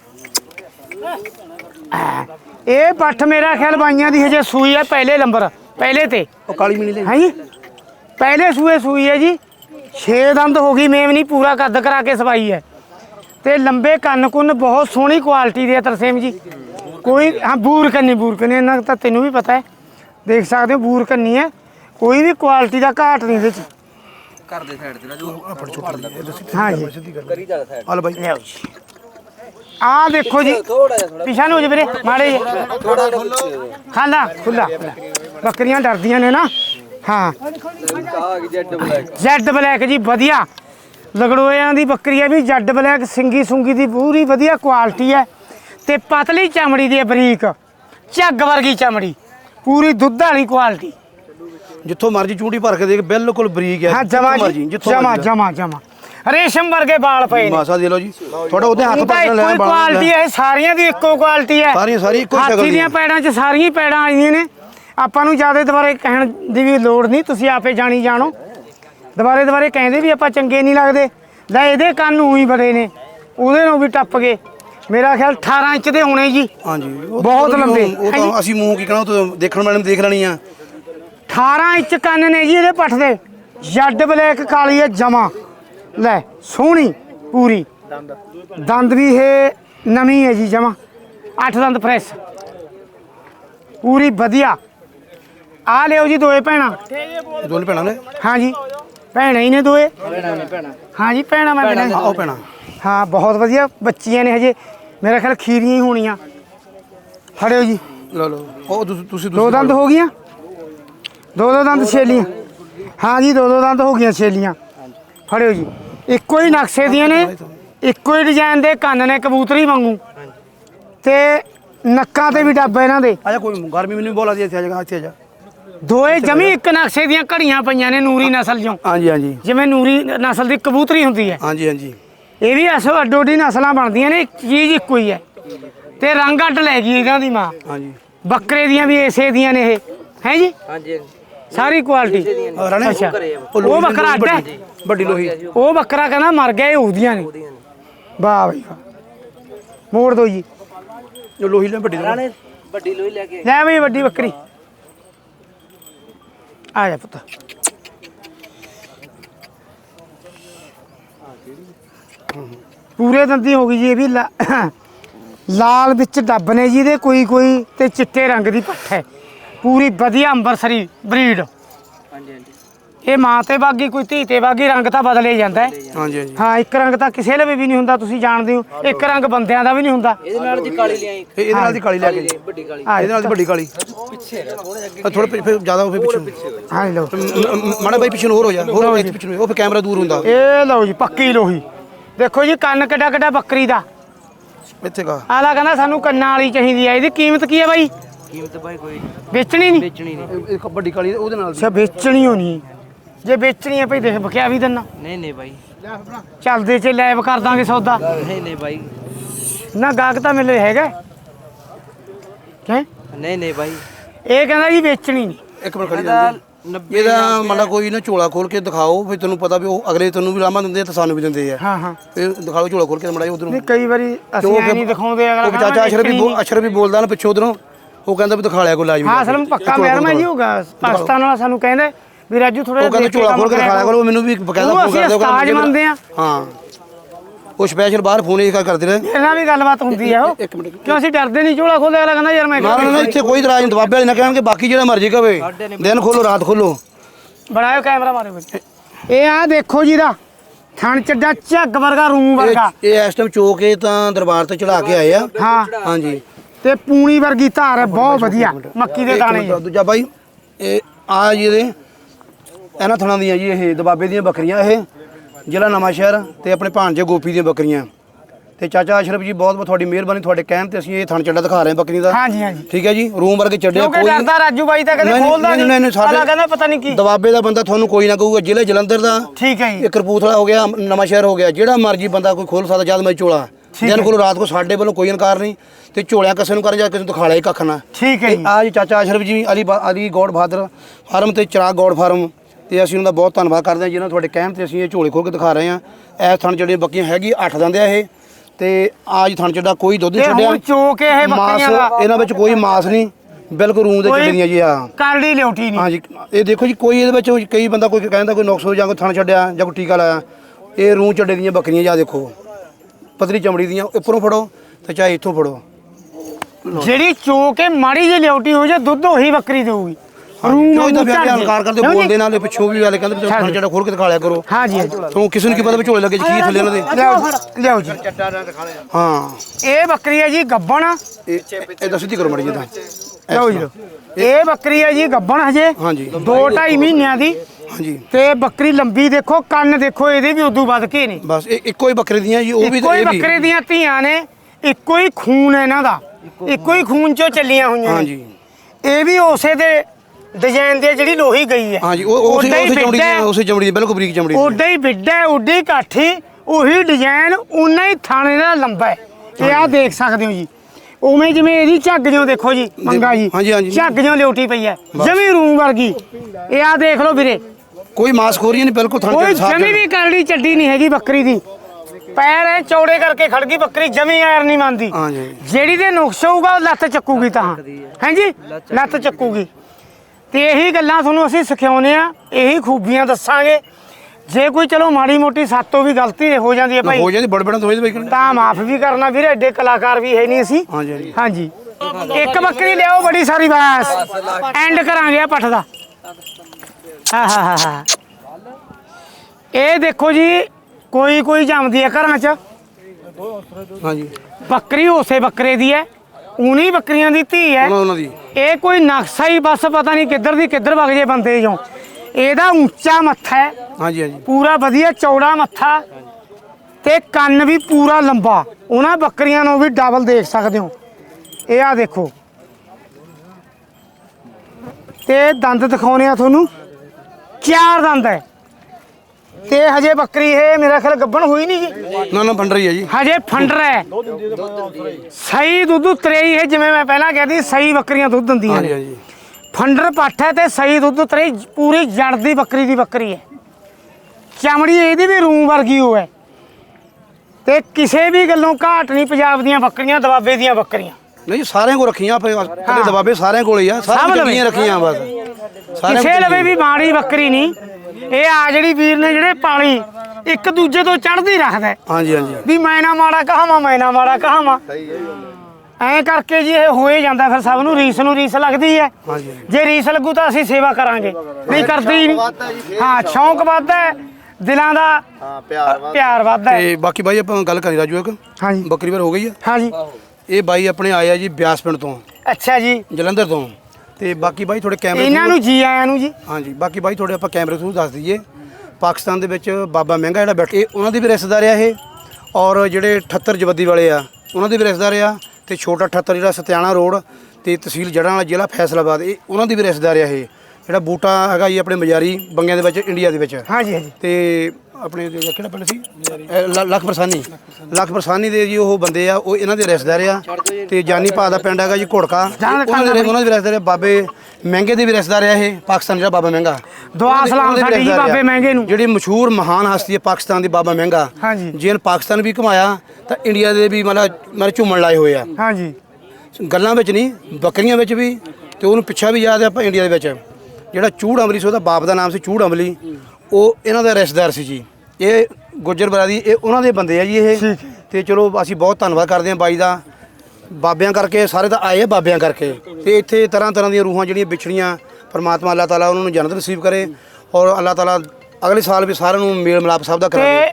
ਇਹ ਪੱਠ ਮੇਰਾ ਖਿਆਲ ਬਾਈਆਂ ਦੀ ਹਜੇ ਸੂਈ ਹੈ ਪਹਿਲੇ ਨੰਬਰ ਪਹਿਲੇ ਤੇ। ਉਹ ਕਾਲੀ ਮੀਣੀ ਲੈ। ਹੈ ਜੀ? ਪਹਿਲੇ ਸੂਏ ਸੂਈ ਹੈ ਜੀ। ਛੇ ਦੰਦ ਹੋ ਗਈ ਮੇਮਨੀ ਪੂਰਾ ਕੱਦ ਕਰਾ ਕੇ ਸਵਾਈ ਹੈ। ਤੇ ਲੰਬੇ ਕੰਨ ਕੁੰਨ ਬਹੁਤ ਸੋਹਣੀ ਕੁਆਲਿਟੀ ਦੇ ਆ ਤਰਸੇਮ ਜੀ। ਕੋਈ ਹਾਂ ਬੂਰ ਕੰਨੀ ਬੂਰ ਕੰਨੀ ਇਹਨਾਂ ਦਾ ਤਾਂ ਤੈਨੂੰ ਵੀ ਪਤਾ ਹੈ। ਦੇਖ ਸਕਦੇ ਹੋ ਬੂਰ ਕੰਨੀ ਹੈ। ਕੋਈ ਵੀ ਕੁਆਲਿਟੀ ਦਾ ਘਾਟ ਨਹੀਂ ਇਹਦੇ ਚ। ਘਰ ਦੇ ਸਾਈਡ ਤੇ ਨਾ ਜੋ ਹਾਂ ਜੀ। ਕਰੀ ਜਾ ਸਾਈਡ ਹਲ ਬਾਈ। ਲਿਆਓ ਜੀ। ਆਹ ਦੇਖੋ ਜੀ ਥੋੜਾ ਜਿਹਾ ਥੋੜਾ ਪਿਛਾ ਨੂੰ ਹੋ ਜਾ ਵੀਰੇ ਮਾੜੇ। ਥੋੜਾ ਖੁੱਲਾ ਖੁੱਲਾ। ਬੱਕਰੀਆਂ ਡਰਦੀਆਂ ਨੇ ਨਾ। ਹਾਂ। ਆ ਗਈ ਜੈਡ ਬਲੈਕ ਜੈਡ ਬਲੈਕ ਜੀ ਵਧੀਆ। ਲਗੜੋਇਆਂ ਦੀ ਬੱਕਰੀ ਹੈ ਵੀ ਜੈਡ ਬਲੈਕ ਸਿੰਗੀ ਸੁੰਗੀ ਦੀ ਪੂਰੀ ਵਧੀਆ ਕੁਆਲਿਟੀ ਹੈ। ਤੇ ਪਤਲੀ ਚਮੜੀ ਦੀ ਹੈ ਬਰੀਕ ਝੱਗ ਵਰਗੀ ਚਮੜੀ ਪੂਰੀ ਦੁੱਧ ਵਾਲੀ ਕੁਆਲਿਟੀ ਜਿੱਥੋਂ ਮਰਜ਼ੀ ਚੂੰਡੀ ਭਰ ਕੇ ਦੇਖ ਬਿਲਕੁਲ ਬਰੀਕ ਹੈ। ਹਾਂ ਜਮਾ ਜੀ ਜਮਾ। ਜਮਾ ਜਮਾ। ਰੇਸ਼ਮ ਵਰਗੇ ਵਾਲ ਪਏ ਨੇ। ਮਾਸਾ ਦੇ ਲਓ ਜੀ। ਤੁਹਾਡਾ ਉਹਦੇ ਹੱਥ ਇੱਕੋ ਲੈ ਹੀ। ਕੁਆਲਿਟੀ ਹੈ ਸਾਰੀਆਂ ਦੀ ਇੱਕੋ ਕੁਆਲਿਟੀ ਹੈ। ਸਾਰੀਆਂ- ਸਾਰੀ ਇੱਕੋ ਸ਼ਕਲ ਦੀਆਂ। ਪੈੜਾਂ 'ਚ ਸਾਰੀਆਂ ਪੈੜਾਂ ਆਈਆਂ ਨੇ। ਆਪਾਂ ਨੂੰ ਜ਼ਿਆਦਾ ਦੁਬਾਰੇ ਕਹਿਣ ਦੀ ਵੀ ਲੋੜ ਨਹੀਂ ਤੁਸੀਂ ਆਪੇ ਜਾਣੀ ਜਾਣੋ। ਦੁਬਾਰੇ ਦੁਬਾਰੇ ਕਹਿੰਦੇ ਵੀ ਆਪਾਂ ਚੰਗੇ ਨਹੀਂ ਲੱਗਦੇ। ਲੈ ਇਹਦੇ ਕੰਨ ਉਹੀ ਬੜੇ ਨੇ ਉਹਦੇ ਨੂੰ ਵੀ ਟੱਪ ਗਏ। ਮੇਰਾ ਖਿਆਲ 18 ਇੰਚ ਦੇ ਹੋਣੇ ਜੀ। ਹਾਂਜੀ ਬਹੁਤ ਲੰਬੇ। ਉਹ ਤਾਂ ਅਸੀਂ ਮੂੰਹ ਕੀ ਕਹਣਾ ਉਹ ਤਾਂ ਦੇਖਣ ਨੇ ਦੇਖ ਲੈਣੀ ਆ। 18 ਇੰਚ ਕੰਨ ਨੇ ਜੀ ਇਹਦੇ ਪੱਠ ਦੇ। ਜੱਡ ਬਲੈਕ ਕਾਲੀ ਹੈ ਜਮਾ। ਲੈ ਸੋਹਣੀ ਪੂਰੀ। ਦੰਦ ਵੀ ਇਹ ਨਵੀਂ ਹੈ ਜੀ ਜਮਾ। ਅੱਠ ਦੰਦ ਫਰੈਸ਼। ਪੂਰੀ ਵਧੀਆ। ਆ ਲਿਓ ਜੀ ਦੋਏ ਭੈਣਾਂ। ਦੋਨੇ ਭੈਣਾਂ ਨੇ? ਹਾਂ ਜੀ ਭੈਣਾਂ ਹੀ ਨੇ ਦੋਏ। ਭੈਣਾ ਨੇ ਭੈਣਾ। ਹਾਂ ਜੀ ਭੈਣਾਂ ਮੈਂ ਭੈਣਾਂ ਆਓ ਭੈਣਾਂ। ਹਾਂ ਬਹੁਤ ਵਧੀਆ ਬੱਚੀਆਂ ਨੇ ਹਜੇ। ਮੇਰਾ ਖਿਆਲ ਖੀਰੀਆਂ ਹੀ ਹੋਣੀਆਂ। ਫੜਿਓ ਜੀ। ਲਓ ਲਓ। ਉਹ ਤੁਸੀਂ ਤੁਸੀਂ ਦੋ ਦੰਦ ਹੋ ਗਈਆਂ? ਦੋ ਦੋ ਦੰਦ ਛੇਲੀਆਂ ਹਾਂ ਜੀ ਦੋ ਦੋ ਦੰਦ ਹੋ ਗਈਆਂ ਛੇਲੀਆਂ ਫੜਿਓ ਜੀ। ਇੱਕੋ ਹੀ ਨਕਸ਼ੇ ਦੀਆਂ ਨੇ। ਇੱਕੋ ਹੀ ਡਿਜ਼ਾਈਨ ਦੇ ਕੰਨ ਨੇ ਕਬੂਤਰੀ ਵਾਂਗੂ। ਤੇ ਨੱਕਾਂ ਤੇ ਵੀ ਡੱਬ ਇਹਨਾਂ ਦੇ। ਆਜਾ ਕੋਈ ਗਰਮੀ ਮੈਨੂੰ ਬੋਲਾ ਦੀ ਇੱਥੇ ਆ ਜਾ ਇੱਥੇ ਆ ਜਾ। ਦੋਏ ਜਮੀ ਇੱਕ ਨਕਸ਼ੇ ਦੀਆਂ ਘੜੀਆਂ ਪਈਆਂ ਨੇ ਨੂਰੀ ਨਸਲ ਚੋਂ ਹਾਂਜੀ ਹਾਂਜੀ। ਜਿਵੇਂ ਨੂਰੀ ਨਸਲ ਦੀ ਕਬੂਤਰੀ ਹੁੰਦੀ ਹੈ। ਹਾਂਜੀ ਹਾਂਜੀ। ਇਹ ਵੀ ਅਸਲ ਅੱਡੋ ਅੱਡੀ ਨਸਲਾਂ ਬਣਦੀਆਂ ਨੇ ਇੱਕ ਚੀਜ਼ ਇੱਕੋ ਹੀ ਹੈ। ਤੇ ਰੰਗ ਅੱਡ ਲੈ ਗਈ ਇਹਨਾਂ ਦੀ ਮਾਂ। ਹਾਂਜੀ। ਬੱਕਰੇ ਦੀਆਂ ਵੀ ਇਸੇ ਦੀਆਂ ਨੇ ਇਹ। ਹੈ ਜੀ? ਹਾਂਜੀ ਸਾਰੀ ਕੁਆਲਿਟੀ ਰਾਣੇ ਅੱਛਾ। ਉਹ ਲੋਹੀ ਬੱਕਰਾ ਅੱਡ ਹੈ। ਵੱਡੀ- ਵੱਡੀ ਲੋਹੀ। ਉਹ ਬੱਕਰਾ ਕਹਿੰਦਾ ਮਰ ਗਿਆ ਇਹ ਉਹਦੀਆਂ ਨੇ। ਵਾਹ ਬਈ ਮੋੜ ਦੋ ਜੀ। ਜੋ ਲੋਹੀ ਲੈ ਵੱਡੀ ਲੋਹੀ। ਰਾਣੇ ਵੱਡੀ ਲੋਈ ਲੈ ਕੇ ਲੈ ਬਈ ਵੱਡੀ ਬੱਕਰੀ। ਆ ਜਾ ਪੁੱਤ। ਪੂਰੇ ਦੰਦੀ ਹੋ ਗਈ ਜੀ ਇਹ ਵੀ ਲਾਲ ਵਿੱਚ ਡੱਬ ਨੇ ਜੀ ਇਹਦੇ ਕੋਈ ਕੋਈ ਤੇ ਚਿੱਟੇ ਰੰਗ ਦੀ ਪੱਠ ਹੈ। ਪੂਰੀ ਵਧੀਆ ਅੰਬਰਸਰੀ ਬਰੀਡ। ਇਹ ਮਾਂ ਤੇ ਬਾਗੀ ਕੋਈ ਧੀ ਤੇ ਬਾਗੀ ਰੰਗ ਤਾਂ ਬਦਲੇ ਜਾਂਦਾ ਹੈ। ਹਾਂਜੀ ਹਾਂਜੀ। ਹਾਂ ਇੱਕ ਰੰਗ ਤਾਂ ਕਿਸੇ ਲਈ ਵੀ ਨਹੀਂ ਹੁੰਦਾ ਤੁਸੀਂ ਜਾਣਦੇ ਹੋ। ਇੱਕ ਰੰਗ ਬੰਦਿਆਂ ਦਾ ਵੀ ਨਹੀਂ ਹੁੰਦਾ। ਇਹਦੇ ਨਾਲ ਜੀ ਕਾਲੀ ਲਿਆਈ। ਇਹ ਇਹਦੇ ਨਾਲ ਦੀ ਕਾਲੀ ਲੈ ਕੇ। ਜੀ। ਵੱਡੀ ਕਾਲੀ। ਆ ਇਹਦੇ ਨਾਲ ਦੀ ਵੱਡੀ ਕਾਲੀ। ਪਿੱਛੇ ਰਹਿ ਥੋੜਾ ਅੱਗੇ ਥੋੜਾ ਫਿਰ ਜ਼ਿਆਦਾ ਉਹ ਫਿਰ ਪਿੱਛੇ। ਹਾਂ ਲਓ। ਮਾੜਾ ਬਾਈ ਪਿੱਛੇ ਨੂੰ ਹੋਰ ਹੋ ਜਾ ਹੋਰ ਇੱਥੇ ਪਿੱਛੇ ਨੂੰ ਉਹ ਫਿਰ ਕੈਮਰਾ ਦੂਰ ਹੁੰਦਾ। ਇਹ ਲਓ ਜੀ ਪੱਕੀ ਲੋਹੀ। ਦੇਖੋ ਜੀ ਕੰਨ ਕਿੱਡਾ ਕਿੱਡਾ ਬੱਕਰੀ ਦਾ। ਇੱਥੇ ਕਾ। ਆਲਾ ਕਹਿੰਦਾ ਸਾਨੂੰ ਕੰਨਾਂ ਵਾਲੀ ਚਾਹੀਦੀ ਹੈ ਇਹਦੀ ਕੀਮਤ ਕੀ ਹੈ ਬਾਈ? ਕੀਮਤ ਬਾਈ ਕੋਈ ਵੇਚਣੀ ਨਹੀਂ ਵੇਚਣੀ ਨਹੀਂ ਇਹ ਵੱਡੀ ਕਾਲੀ ਉਹਦੇ ਨਾਲ ਦੀ। ਅੱਛਾ ਵੇਚਣੀ ਹੋਣੀ। ਜੇ ਵੇਚਣੀ ਹੈ ਭਈ ਦੇਖ ਬਕਿਆ ਵੀ ਦਿੰਨਾ। ਨਹੀਂ ਨਹੀਂ ਬਾਈ। ਚੱਲਦੇ ਚ ਲੈਬ ਕਰ ਦਾਂਗੇ ਸੌਦਾ। ਨਹੀਂ ਨਹੀਂ ਬਾਈ। ਨਾ ਗਾਹਕ ਤਾਂ ਮਿਲੇ ਹੈਗਾ। ਹੈ? ਨਹੀਂ ਨਹੀਂ ਬਾਈ। ਇਹ ਕਹਿੰਦਾ ਜੀ ਵੇਚਣੀ ਨਹੀਂ। ਇੱਕ ਮਿੰਟ ਖੜੀ ਜਾਂਦੇ 90 ਇਹਦਾ ਮਤਲਬ ਕੋਈ ਨਾ ਝੋਲਾ ਖੋਲ ਕੇ ਦਿਖਾਓ ਫਿਰ ਤੈਨੂੰ ਪਤਾ ਵੀ ਉਹ ਅਗਲੇ ਤੈਨੂੰ ਵੀ ਲਾਮਾ ਦਿੰਦੇ ਆ ਤੇ ਸਾਨੂੰ ਵੀ ਦਿੰਦੇ ਆ। ਹਾਂ ਹਾਂ। ਇਹ ਦਿਖਾਓ ਝੋਲਾ ਖੋਲ ਕੇ ਮੜਾਈ ਉਧਰੋਂ। ਨਹੀਂ ਕਈ ਵਾਰੀ ਅਸੀਂ ਐ ਨਹੀਂ ਦਿਖਾਉਂਦੇ ਅਗਲਾ ਉਹ ਚਾਚਾ ਅਸ਼ਰਫ ਵੀ ਅਸ਼ਰਫ ਵੀ ਬੋਲਦਾ ਨਾ ਪਿੱਛੇ ਉਧਰੋਂ ਉਹ ਕਹਿੰਦਾ ਵੀ ਦਿਖਾ ਲਿਆ ਕੋਈ ਲਾਜ਼ਮੀ ਹਾਂ ਅਸਲ ਪੱਕਾ ਮਹਿਰਮ ਹੈ ਜੀ ਹੋਗਾ ਪਾਕਿਸਤਾਨ ਵਾਲਾ ਸਾਨੂੰ ਕਹਿੰਦੇ ਵੀ ਰਾਜੂ ਥੋੜਾ ਉਹ ਕਹਿੰਦਾ ਝੋਲਾ ਖੋਲ ਕੇ ਦਿਖਾ ਲਿਆ ਕਰੋ ਮੈਨੂੰ ਵੀ ਬਕਾਇਦਾ ਫੋਨ ਕਰਦੇ ਉਹ ਕਹਿੰਦਾ ਮੰਨਦੇ ਆ ਹਾਂ। ਉਹ ਸਪੈਸ਼ਲ ਬਾਹਰ ਫੋਨ ਇਹ ਕਰਦੇ ਰਹੇ। ਇਹਨਾਂ ਵੀ ਗੱਲਬਾਤ ਹੁੰਦੀ ਹੈ ਉਹ। ਇੱਕ ਮਿੰਟ। ਕਿਉਂ ਅਸੀਂ ਡਰਦੇ ਨਹੀਂ? ਝੋਲਾ ਖੋਲਦੇ ਅਗਲਾ ਕਹਿੰਦਾ ਯਾਰ ਮੈਂ ਨਾ ਨਾ ਨਾ ਇੱਥੇ ਕੋਈ ਇਤਰਾਜ਼ ਨਹੀਂ ਦਬਾਬੇ ਵਾਲੇ ਨਾ ਕਹਿਣਗੇ ਬਾਕੀ ਜਿਹੜਾ ਮਰਜ਼ੀ ਕਵੇ ਦਿਨ ਖੋਲੋ ਰਾਤ ਖੋਲੋ। ਬਣਾਇਓ ਕੈਮਰਾ ਮਾਰੇ ਬੱਚੇ ਇਹ ਆ ਦੇਖੋ ਜੀ ਦਾ ਥਣ ਚੱਡਾ ਝੱਗ ਵਰਗਾ ਰੂਮ ਵਰਗਾ। ਇਹ ਇਸ ਟਾਈਮ ਚੋਕ ਤਾਂ ਦਰਬਾਰ ਤੇ ਚੜਾ ਕੇ ਆਏ ਆ। ਹਾਂ। ਹਾਂਜੀ। ਤੇ ਪੂਣੀ ਵਰਗੀ ਧਾਰ ਹੈ ਬਹੁਤ ਵਧੀਆ। ਮੱਕੀ ਦੇ ਦਾਣੇ ਦੂਜਾ ਬਾਈ ਇਹ ਆ ਜੀ ਇਹਦੇ। ਇਹਨਾਂ ਥਣਾ ਦੀਆਂ ਜੀ ਇਹ ਦਬਾਬੇ ਦੀਆਂ ਬੱਕਰੀਆਂ ਇਹ ਜ਼ਿਲ੍ਹਾ ਨਵਾਂ ਸ਼ਹਿਰ ਤੇ ਆਪਣੇ ਭਾਣਜੇ ਗੋਪੀ ਦੀਆਂ ਬੱਕਰੀਆਂ। ਤੇ ਚਾਚਾ ਅਸ਼ਰਫ ਜੀ ਬਹੁਤ ਬਹੁਤ ਤੁਹਾਡੀ ਮਿਹਰਬਾਨੀ ਤੁਹਾਡੇ ਕਹਿਣ ਤੇ ਅਸੀਂ ਇਹ ਥਣ ਚੱਡਾ ਦਿਖਾ ਰਹੇ ਹਾਂ ਬੱਕਰੀ ਦਾ। ਹਾਂਜੀ ਹਾਂਜੀ। ਠੀਕ ਹੈ ਜੀ ਰੂਮ ਵਰਗੇ ਚੱਡੇ ਕਿਉਂਕਿ ਡਰਦਾ ਰਾਜੂ ਬਾਈ ਤਾਂ ਕਦੇ ਖੋਲਦਾ ਨਹੀਂ, ਨਹੀਂ, ਨਹੀਂ, ਸਾਡੇ- ਕਹਿੰਦਾ ਪਤਾ ਨਹੀਂ ਕੀ। ਦਬਾਬੇ ਦਾ ਬੰਦਾ ਤੁਹਾਨੂੰ ਕੋਈ ਨਾ ਕਹੂਗਾ ਜ਼ਿਲ੍ਹੇ ਜਲੰਧਰ ਦਾ। ਠੀਕ ਹੈ ਜੀ। ਇਹ ਕਰਪੂਥਲਾ ਹੋ ਗਿਆ ਨਵਾਂ ਸ਼ਹਿਰ ਹੋ ਗਿਆ ਜਿਹੜਾ ਮਰਜ਼ੀ ਬੰਦਾ ਕੋਈ ਖੋਲ ਸਕਦਾ ਜਦ ਮੈਂ ਚੋਲਾ ਦਿਨ ਕੋਲ ਰਾਤ ਕੋ ਸਾਡੇ ਵੱਲੋਂ ਕੋਈ ਇਨਕਾਰ ਨਹੀਂ ਤੇ ਝੋਲਿਆਂ ਕਿਸੇ ਨੂੰ ਕਰਨ ਜਾ ਕਿਸੇ ਨੂੰ ਦਿਖਾਲਿਆ ਹੀ ਕੱਖ ਨਾ ਠੀਕ ਹੈ ਜੀ। ਆ ਜੀ ਚਾਚਾ ਅਸ਼ਰਫ ਜੀ ਅਲੀ ਅਲੀ ਗੌਡ ਬਹਾਦਰ ਫਾਰਮ ਤੇ ਚਿਰਾਗ ਗੌਡ ਫਾਰਮ। ਤੇ ਅਸੀਂ ਉਹਨਾਂ ਦਾ ਬਹੁਤ ਧੰਨਵਾਦ ਕਰਦੇ ਹਾਂ ਜਿਨ੍ਹਾਂ ਤੁਹਾਡੇ ਕਹਿਣ ਤੇ ਅਸੀਂ ਇਹ ਝੋਲੇ ਖੋਲ ਕੇ ਦਿਖਾ ਰਹੇ ਹਾਂ। ਇਹ ਥਣ ਜਿਹੜੀਆਂ ਬੱਕੀਆਂ ਹੈਗੀ 8 ਦੰਦ ਆ ਇਹ। ਤੇ ਆਜ ਥਣ ਚੱਡਾ ਕੋਈ ਦੁੱਧ ਨਹੀਂ ਛੱਡਿਆ। ਚੋਕ ਇਹ ਬੱਕਰੀਆਂ ਮਾਸ ਦਾ ਇਹਨਾਂ ਵਿੱਚ ਕੋਈ ਮਾਸ ਨਹੀਂ ਬਿਲਕੁਲ ਰੂਮ ਦੇ ਕੋਈ- ਚੱਲੇ ਦੀਆਂ ਜੀ ਹਾਂ। ਕਰੜੀ ਲਿਉਟੀ ਨਹੀਂ ਹਾਂਜੀ ਇਹ ਦੇਖੋ ਜੀ ਕੋਈ ਇਹਦੇ ਵਿੱਚ ਕਈ ਬੰਦਾ ਕੋਈ ਕਹਿੰਦਾ ਕੋਈ ਨੁਕਸ ਹੋ ਜਾਂ ਕੋਈ ਥਣ ਛੱਡਿਆ ਜਾਂ ਕੋਈ ਟੀਕਾ ਲਾਇਆ। ਇਹ ਰੂਹ ਚੱਡੇ ਦੀਆਂ ਬੱਕਰੀਆਂ ਜਾਂ ਦੇਖੋ। ਪਤਲੀ ਚਮੜੀ ਦੀਆਂ ਉੱਪਰੋਂ ਫੜੋ ਤੇ ਚਾਹੇ ਇੱਥੋਂ ਫੜੋ। ਜਿਹੜੀ ਚੋ ਕੇ ਮਾੜੀ ਜਿਹੀ ਲਿਉਟੀ ਹੋ ਜਾ ਦੁੱਧ ਉਹੀ ਬੱਕਰੀ ਦੇਊਗੀ। ਕਿਉਂ ਇਹਦਾ ਜੇ। ਹੰਕਾਰ ਕਰਦੇ? ਬੋਲਦੇ ਨਾਲੇ ਪਿੱਛੋਂ ਵੀ ਵਾਲੇ ਕਹਿੰਦੇ ਥਣ ਛੱਡਾ ਖੋਲ ਕੇ ਦਿਖਾ ਲਿਆ ਕਰੋ। ਹਾਂਜੀ ਹਾਂਜੀ। ਤੋਂ ਕਿਸੇ ਨੂੰ ਕੀ ਪਤਾ ਵੀ ਝੋਲੇ ਲੱਗੇ ਜੀ ਕੀ ਥੱਲੇ ਇਹਨਾਂ ਦੇ। ਲਿਆਓ ਲਿਆਓ ਜੀ। ਹਾਂ। ਇਹ ਬੱਕਰੀ ਹੈ ਜੀ ਗੱਬਣ। ਇਹ ਇਹ ਦੱਸ ਦੀ ਕਰੋ ਮੜੀ ਜੀ ਤਾਂ। ਲਓ ਜੀ। ਲਓ। ਇਹ ਬੱਕਰੀ ਹੈ ਜੀ ਗੱਬਣ ਹਜੇ। ਹਾਂਜੀ। 2.5 ਮਹੀਨਿਆਂ ਦੀ। ਹਾਂਜੀ। ਤੇ ਬੱਕਰੀ ਲੰਬੀ ਦੇਖੋ ਕੰਨ ਦੇਖੋ ਇਹਦੇ ਵੀ ਉਦੋਂ ਵੱਧ ਕੇ ਨੇ ਬਸ ਇੱਕੋ ਹੀ ਬੱਕਰੇ ਦੀਆਂ ਜੀ ਉਹ ਵੀ ਇੱਕੋ ਹੀ ਇਹ ਵੀ। ਬੱਕਰੇ ਦੀਆਂ ਧੀਆਂ ਨੇ ਇੱਕੋ ਹੀ ਖੂਨ ਹੈ ਇਹਨਾਂ ਦਾ। ਇੱਕੋ ਹੀ ਖੂਨ ਚੋਂ ਚੱਲੀਆਂ ਹੋਈਆਂ ਹਾਂਜੀ। ਇਹ ਵੀ ਉਸੇ ਦੇ ਡਿਜ਼ਾਈਨ ਦੀ ਜਿਹੜੀ ਲੋਹੀ ਗਈ ਹੈ। ਹਾਂਜੀ ਉਹ ਉਸੇ ਉੱਦਾਂ ਹੀ ਉਸੇ ਚਮੜੀ ਹੈ, ਦੀ ਉਸੇ ਚਮੜੀ ਦੀ ਬਿਲਕੁਲ ਬਰੀਕ ਚਮੜੀ ਦੀ। ਹੀ ਉੱਡੀ ਹੀ ਕਾਠੀ ਉਹੀ ਡਿਜ਼ਾਈਨ ਉਨਾ ਹੀ ਥਾਣੇ ਦਾ ਲੰਬਾ ਹੈ। ਇਹ ਆ ਦੇਖ ਸਕਦੇ ਹੋ ਜੀ। ਉਵੇਂ ਜਿਵੇਂ ਇਹਦੀ ਝੱਗ ਜਿਉਂ ਦੇਖੋ ਜੀ ਮੰਗਾ ਜੀ। ਹਾਂਜੀ, ਹਾਂਜੀ। ਝੱਗ ਜਿਉਂ ਲਿਉਟੀ ਪਈ ਹੈ। ਜਮੀ ਰੂਮ ਵਰਗੀ। ਇਹ ਆ ਦੇਖ ਲਓ ਵੀਰੇ। ਕੋਈ ਮਾਸ ਖੋਰੀ ਨਹੀਂ ਬਿਲਕੁਲ ਥਣ ਕੋਈ ਤੇ ਸਾਫ਼ ਜਮੀ ਵੀ ਕਰੜੀ ਚੱਡੀ ਨਹੀਂ ਹੈਗੀ ਬੱਕਰੀ ਦੀ। ਪੈਰ ਐ ਚੌੜੇ ਕਰਕੇ ਖੜ ਗਈ ਬੱਕਰੀ ਜਮੀ ਐਰ ਨਹੀਂ ਮੰਨਦੀ। ਹਾਂਜੀ। ਜਿਹੜੀ ਦੇ ਨੁਕਸ ਹੋਊਗਾ ਉਹ ਲੱਤ ਚੱਕੂਗੀ ਤਾਂ। ਹਾਂਜੀ ਲੱਤ ਚੱਕੂਗੀ। ਤੇ ਇਹੀ ਗੱਲਾਂ ਤੁਹਾਨੂੰ ਅਸੀਂ ਸਿਖਾਉਨੇ ਆ ਇਹੀ ਖੂਬੀਆਂ ਦੱਸਾਂਗੇ। ਜੇ ਕੋਈ ਚਲੋ ਮਾੜੀ ਮੋਟੀ ਸਾਤੋਂ ਵੀ ਗਲਤੀ ਹੋ ਜਾਂਦੀ ਹੈ ਹੋ ਭਾਈ ਜਾਂਦੀ ਬੜਬੜਾਂ ਤੋਂ ਹੋਈ ਬਈ ਤਾਂ ਮਾਫ ਵੀ ਕਰਨਾ ਵੀਰੇ ਐਡੇ ਕਲਾਕਾਰ ਵੀ ਹੈ ਨਹੀਂ ਅਸੀਂ। ਹਾਂਜੀ ਇੱਕ ਬੱਕਰੀ ਲਿਆਓ ਬੜੀ ਸਾਰੀ ਬਸ। ਐਂਡ ਕਰਾਂਗੇ ਆ ਪੱਠ ਦਾ। ਹਾਂ ਹਾਂ ਹਾਂ ਹਾਂ। ਇਹ ਦੇਖੋ ਜੀ ਕੋਈ ਕੋਈ ਜੰਮਦੀ ਹੈ ਘਰਾਂ 'ਚ। ਹਾਂਜੀ। ਬੱਕਰੀ ਉਸੇ ਬੱਕਰੇ ਦੀ ਹੈ। ਉਨੀ ਬੱਕਰੀਆਂ ਦੀ ਧੀ ਹੈ। ਉਹਨਾਂ ਉਹਨਾਂ ਦੀ। ਇਹ ਕੋਈ ਨਕਸ਼ਾ ਹੀ ਬਸ ਪਤਾ ਨਹੀਂ ਕਿੱਧਰ ਦੀ ਕਿੱਧਰ ਵਗ ਜੇ ਬੰਦੇ ਚੋਂ। ਇਹਦਾ ਉੱਚਾ ਮੱਥਾ ਹੈ। ਹਾਂਜੀ ਹਾਂਜੀ। ਪੂਰਾ ਵਧੀਆ ਚੌੜਾ ਮੱਥਾ। ਤੇ ਕੰਨ ਵੀ ਪੂਰਾ ਲੰਬਾ। ਉਹਨਾਂ ਬੱਕਰੀਆਂ ਨੂੰ ਵੀ ਡਬਲ ਦੇਖ ਸਕਦੇ ਹੋ। ਇਹ ਆ ਦੇਖੋ। ਤੇ ਦੰਦ ਦਿਖਾਉਣੇ ਆ ਤੁਹਾਨੂੰ। ਚਾਰ ਦੰਦ ਹੈ। ਤੇ ਹਜੇ ਬੱਕਰੀ ਇਹ ਮੇਰਾ ਖਿਆਲ ਗੱਭਣ ਹੋਈ ਨਹੀਂ ਜੀ ਨਾ ਨਾ ਫੰਡ ਰਹੀ ਹੈ ਜੀ। ਹਜੇ ਫੰਡਰ ਹੈ। ਸਹੀ ਦੁੱਧ ਉਤਰੇ ਹੈ ਜਿਵੇਂ ਮੈਂ ਪਹਿਲਾਂ ਕਹਿੰਦੀ ਸਹੀ ਬੱਕਰੀਆਂ ਦੁੱਧ ਦਿੰਦੀਆਂ ਹਾਂਜੀ ਨੇ। ਹਾਂਜੀ ਫੰਡਰ ਪੱਠ ਹੈ ਤੇ ਸਹੀ ਦੁੱਧ ਉਤਰੇ ਪੂਰੀ ਜੜ ਦੀ ਬੱਕਰੀ ਦੀ ਬੱਕਰੀ ਹੈ। ਚਮੜੀ ਇਹਦੀ ਵੀ ਰੂਮ ਵਰਗੀ ਹੋ ਹੈ। ਤੇ ਕਿਸੇ ਵੀ ਗੱਲੋਂ ਘਾਟ ਨਹੀਂ ਪੰਜਾਬ ਦੀਆਂ ਬੱਕਰੀਆਂ ਦਬਾਬੇ ਦੀਆਂ ਬੱਕਰੀਆਂ। ਨਹੀਂ ਸਾਰਿਆਂ ਕੋ ਰੱਖੀਆਂ ਕਦੇ ਦਬਾਬੇ ਸਾਰਿਆਂ ਕੋਲ ਹੀ ਆ। ਸਭ ਸਾਰੀਆਂ ਲਵੇ। ਰੱਖੀਆਂ ਬਸ। ਸਾਰਿਆਂ ਕਿਸੇ ਕੋਲ ਲਵੇ ਵੀ ਮਾੜੀ ਬੱਕਰੀ ਨਹੀਂ। ਇਹ ਆ ਜਿਹੜੀ ਵੀਰ ਨੇ ਜਿਹੜੇ ਪਾਲੀ ਇੱਕ ਦੂਜੇ ਤੋਂ ਚੜਦੀ ਰੱਖਦਾ ਹੈ। ਹਾਂਜੀ ਹਾਂਜੀ। ਵੀ ਮੈਂ ਨਾ ਮਾੜਾ ਕਹਾਵਾਂ ਮੈਂ ਨਾ ਮਾੜਾ ਕਹਾਵਾਂ। ਐਂ ਕਰਕੇ ਜੀ ਇਹ ਹੋਏ ਜਾਂਦਾ ਫਿਰ ਸਭ ਨੂੰ ਰੀਸ ਨੂੰ ਰੀਸ ਲੱਗਦੀ ਹੈ। ਹਾਂਜੀ ਜੇ ਰੀਸ ਲੱਗੂ ਤਾਂ ਅਸੀਂ ਸੇਵਾ ਕਰਾਂਗੇ। ਨਹੀਂ ਕਰਦੀ ਹੀ ਨਹੀਂ ਹਾਂ ਸ਼ੌਂਕ ਵੱਧਦਾ ਹੈ ਦਿਲਾਂ ਦਾ ਹਾਂ ਪਿਆਰ ਵੱਧਦਾ। ਹੈ। ਤੇ ਬਾਕੀ ਬਾਈ ਆਪਾਂ ਗੱਲ ਕਰੀ ਰਾਜੂ ਇੱਕ। ਹਾਂਜੀ। ਬੱਕਰੀ ਵਾਰ ਹੋ ਗਈ ਆ? ਹਾਂਜੀ। ਇਹ ਬਾਈ ਆਪਣੇ ਆਏ ਆ ਜੀ ਬਿਆਸ ਪਿੰਡ ਤੋਂ। ਅੱਛਾ ਜੀ। ਜਲੰਧਰ ਤੋਂ। ਤੇ ਬਾਕੀ ਬਾਈ ਥੋੜੇ ਕੈਮਰੇ ਇਹਨਾਂ ਨੂੰ ਜੀ ਆਇਆਂ ਨੂੰ ਜੀ। ਹਾਂਜੀ ਬਾਕੀ ਬਾਈ ਥੋੜੇ ਆਪਾਂ ਕੈਮਰੇ ਥਰੂ ਦੱਸ ਦਈਏ। ਪਾਕਿਸਤਾਨ ਦੇ ਵਿੱਚ ਬਾਬਾ ਮਹਿੰਗਾ ਜਿਹੜਾ ਬੈਠ ਉਹਨਾਂ ਦੀ ਵੀ ਰਿਸ਼ਤੇਦਾਰ ਆ ਇਹ। ਔਰ ਜਿਹੜੇ 78 ਜਵੱਦੀ ਵਾਲੇ ਆ ਉਹਨਾਂ ਦੇ ਵੀ ਰਿਸ਼ਤੇਦਾਰ ਆ ਤੇ ਛੋਟਾ 78 ਜਿਹੜਾ ਸਤਿਆਣਾ ਰੋਡ ਤੇ ਤਹਿਸੀਲ ਜੜਾਂ ਵਾਲਾ ਜ਼ਿਲ੍ਹਾ ਫੈਸਲਾਬਾਦ ਇਹ ਉਹਨਾਂ ਦੀ ਵੀ ਰਿਸ਼ਤੇਦਾਰ ਆ ਇਹ। ਜਿਹੜਾ ਬੂਟਾ ਹੈਗਾ ਜੀ ਆਪਣੇ ਮਜਾਰੀ ਬੰਗਿਆਂ ਦੇ ਵਿੱਚ ਇੰਡੀਆ ਦੇ ਵਿੱਚ। ਹਾਂਜੀ ਹਾਂਜੀ। ਤੇ ਆਪਣੇ ਜੋ ਕਿਹੜਾ ਪਿੰਡ ਸੀ? ਲੱਖ ਪ੍ਰਸਾਨੀ। ਲੱਖ ਪ੍ਰਸਾਨੀ ਦੇ ਜੀ ਉਹ ਬੰਦੇ ਆ ਉਹ ਇਹਨਾਂ ਦੇ ਰਿਸ਼ਤੇਦਾਰ ਆ। ਤੇ ਜਾਨੀ ਭਾ ਦਾ ਪਿੰਡ ਹੈਗਾ ਜੀ ਘੋੜਕਾ। ਉਹਨਾਂ ਦੇ ਉਹਨਾਂ ਦੇ ਵੀ ਰਿਸ਼ਤੇਦਾਰ ਆ, ਬਾਬੇ ਮਹਿੰਗੇ ਦੇ ਵੀ ਰਿਸ਼ਤੇਦਾਰ ਆ ਇਹ ਪਾਕਿਸਤਾਨ ਜਿਹੜਾ ਬਾਬਾ ਮਹਿੰਗਾ। ਦੁਆ ਦੇ- ਸਲਾਮ ਦੇ ਸਾਡੀ ਜੀ ਆ। ਬਾਬੇ ਮਹਿੰਗੇ ਨੂੰ। ਜਿਹੜੀ ਮਸ਼ਹੂਰ ਮਹਾਨ ਹਸਤੀ ਹੈ ਪਾਕਿਸਤਾਨ ਦੀ ਬਾਬਾ ਮਹਿੰਗਾ। ਹਾਂਜੀ। ਜਿਹਨ ਪਾਕਿਸਤਾਨ ਵੀ ਘੁਮਾਇਆ ਤਾਂ ਇੰਡੀਆ ਦੇ ਵੀ ਮਤਲਬ ਮਤਲਬ ਝੂਮਣ ਲਾਏ ਹੋਏ ਆ। ਹਾਂਜੀ। ਗੱਲਾਂ ਵਿੱਚ ਨਹੀਂ ਬੱਕਰੀਆਂ ਵਿੱਚ ਵੀ ਤੇ ਉਹਨੂੰ ਪਿੱਛਾ ਵੀ ਯਾਦ ਹੈ ਆਪਾਂ ਇੰਡੀਆ ਦੇ ਵਿੱਚ। ਜਿਹੜਾ ਚੂੜ ਅਮਲੀ ਸੀ ਉਹਦਾ ਬਾਪ ਦਾ ਨਾਮ ਸੀ ਚੂੜ ਅਮਲੀ। ਉਹ ਇਹਨਾਂ ਦਾ ਰਿਸ਼ਤੇਦਾਰ ਸੀ ਜੀ। ਇਹ ਗੁੱਜਰ ਬਰਾਦੀ ਇਹ ਉਹਨਾਂ ਦੇ ਬੰਦੇ ਆ ਜੀ ਇਹ। ਠੀਕ ਤੇ ਚਲੋ ਅਸੀਂ ਬਹੁਤ ਧੰਨਵਾਦ ਕਰਦੇ ਹਾਂ ਬਾਈ ਦਾ। ਬਾਬਿਆਂ ਕਰਕੇ ਸਾਰੇ ਤਾਂ ਆਏ ਆ ਬਾਬਿਆਂ ਕਰਕੇ। ਤੇ ਇੱਥੇ ਤਰ੍ਹਾਂ ਤਰ੍ਹਾਂ ਦੀਆਂ ਰੂਹਾਂ ਜਿਹੜੀਆਂ ਵਿਛੜੀਆਂ ਪਰਮਾਤਮਾ ਅੱਲਾਹ ਤਾਲਾ ਉਹਨਾਂ ਨੂੰ ਜਨਤ ਨਸੀਬ ਕਰੇ ਔਰ ਅੱਲਾਹ ਤਾਲਾ ਅਗਲੇ ਸਾਲ ਵੀ ਸਾਰਿਆਂ ਨੂੰ ਮੇਲ ਮਿਲਾਪ ਸਭ ਦਾ ਕਰਾਵੇ।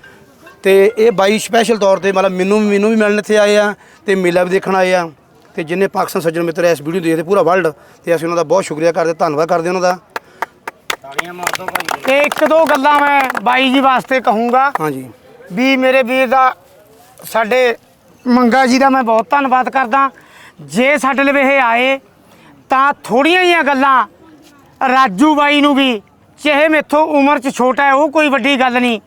ਤੇ ਇਹ ਬਾਈ ਸਪੈਸ਼ਲ ਤੌਰ ਤੇ ਮਤਲਬ ਮੈਨੂੰ ਮੈਨੂੰ ਵੀ ਮਿਲਣ ਇੱਥੇ ਆਏ ਆ ਤੇ ਮੇਲਾ ਵੀ ਦੇਖਣ ਆਏ ਆ। ਤੇ ਜਿੰਨੇ ਪਾਕਿਸਤਾਨ ਸੱਜਣ ਮਿੱਤਰ ਇਸ ਵੀਡੀਓ ਦੇਖਦੇ ਪੂਰਾ ਵਰਲਡ ਤੇ ਅਸੀਂ ਉਹਨਾਂ ਦਾ ਬਹੁਤ ਸ਼ੁਕਰੀਆ ਕਰਦੇ ਧੰਨਵਾਦ ਕਰਦੇ ਉਹਨਾਂ ਦਾ। ਤੇ ਇੱਕ ਦੋ ਗੱਲਾਂ ਮੈਂ ਬਾਈ ਜੀ ਵਾਸਤੇ ਕਹੂੰਗਾ। ਹਾਂਜੀ। ਵੀ ਮੇਰੇ ਵੀਰ ਦਾ ਸਾਡੇ ਮੰਗਾ ਜੀ ਦਾ ਮੈਂ ਬਹੁਤ ਧੰਨਵਾਦ ਕਰਦਾ। ਜੇ ਸਾਡੇ ਲਵੇ ਇਹ ਆਏ ਤਾਂ ਥੋੜੀਆਂ ਜੀਆਂ ਗੱਲਾਂ ਰਾਜੂ ਬਾਈ ਨੂੰ ਵੀ ਚਾਹੇ ਮੇਥੋਂ ਉਮਰ 'ਚ ਛੋਟਾ ਹੈ ਉਹ ਕੋਈ ਵੱਡੀ ਗੱਲ ਨਹੀਂ।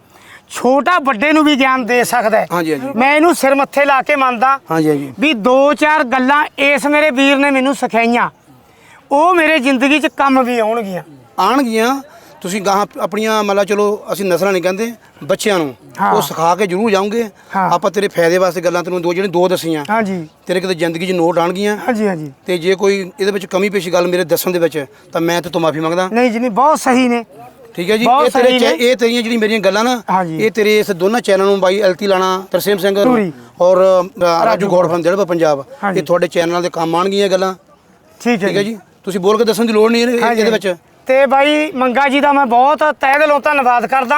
ਛੋਟਾ ਵੱਡੇ ਨੂੰ ਵੀ ਗਿਆਨ ਦੇ ਸਕਦਾ ਹੈ। ਹਾਂਜੀ, ਹਾਂਜੀ। ਮੈਂ ਇਹਨੂੰ ਸਿਰ ਮੱਥੇ ਲਾ ਕੇ ਮੰਨਦਾ ਹਾਂਜੀ ਹਾਂਜੀ। ਵੀ ਦੋ ਚਾਰ ਗੱਲਾਂ ਇਸ ਮੇਰੇ ਵੀਰ ਨੇ ਮੈਨੂੰ ਸਿਖਾਈਆਂ। ਉਹ ਮੇਰੇ ਜ਼ਿੰਦਗੀ 'ਚ ਕੰਮ ਵੀ ਆਉਣਗੀਆਂ। ਆਣਗੀਆਂ ਤੁਸੀਂ ਗਾਹਾਂ ਆਪਣੀਆਂ ਮਤਲਬ ਚਲੋ ਅਸੀਂ ਨਸਲਾਂ ਨਹੀਂ ਕਹਿੰਦੇ ਬੱਚਿਆਂ ਨੂੰ। ਹਾਂ। ਉਹ ਸਿਖਾ ਕੇ ਜ਼ਰੂਰ ਜਾਓਗੇ। ਹਾਂ। ਆਪਾਂ ਤੇਰੇ ਫਾਇਦੇ ਵਾਸਤੇ ਗੱਲਾਂ ਤੈਨੂੰ ਦੋ ਜਿਹੜੇ ਦੋ ਦਸੀਆਂ। ਹਾਂਜੀ। ਤੇਰੇ ਕਿਤੇ ਜ਼ਿੰਦਗੀ 'ਚ ਨੋਟ ਆਣਗੀਆਂ ਹਾਂਜੀ ਹਾਂਜੀ। ਤੇ ਜੇ ਕੋਈ ਇਹਦੇ ਵਿੱਚ ਕਮੀ ਪੇਸ਼ੀ ਗੱਲ ਮੇਰੇ ਦੱਸਣ ਦੇ ਵਿੱਚ ਤਾਂ ਮੈਂ ਤੇ ਤੋਂ ਮਾਫੀ ਮੰਗਦਾ। ਨਹੀਂ ਜੀ ਨਹੀਂ ਬਹੁਤ ਸਹੀ ਨੇ। ਠੀਕ ਹੈ ਜੀ? ਬਹੁਤ ਇਹ ਤੇਰੇ ਸਹੀ ਚੈ- ਨੇ। ਇਹ ਤੇਰੀਆਂ ਜਿਹੜੀ ਮੇਰੀਆਂ ਗੱਲਾਂ ਨਾ ਹਾਂਜੀ। ਇਹ ਤੇਰੇ ਇਸ ਦੋਨਾਂ ਚੈਨਲ ਨੂੰ ਬਾਈ ਐਲਟੀ ਲਾਣਾ ਤਰਸੇਮ ਸਿੰਘ ਧੂਰੀ। ਔਰ ਅ, ਰਾਜੂ ਗੌੜ ਫਰਮ ਜਿਹੜਾ ਪੰਜਾਬ। ਹਾਂਜੀ। ਇਹ ਤੁਹਾਡੇ ਚੈਨਲਾਂ ਦੇ ਕੰਮ ਆਣਗੀਆਂ ਇਹ ਗੱਲਾਂ। ਠੀਕ ਹੈ ਠੀਕ ਹੈ ਜੀ। ਤੁਸੀਂ ਬੋਲ ਕੇ ਦੱਸਣ ਦੀ ਲੋੜ ਨਹੀਂ ਇਹਦੇ- ਹਾਂਜੀ। ਇਹਦੇ ਵਿੱਚ। ਤੇ ਬਾਈ ਮੰਗਾ ਜੀ ਦਾ ਮੈਂ ਬਹੁਤ ਤਹਿ ਦਿਲੋਂ ਧੰਨਵਾਦ ਕਰਦਾ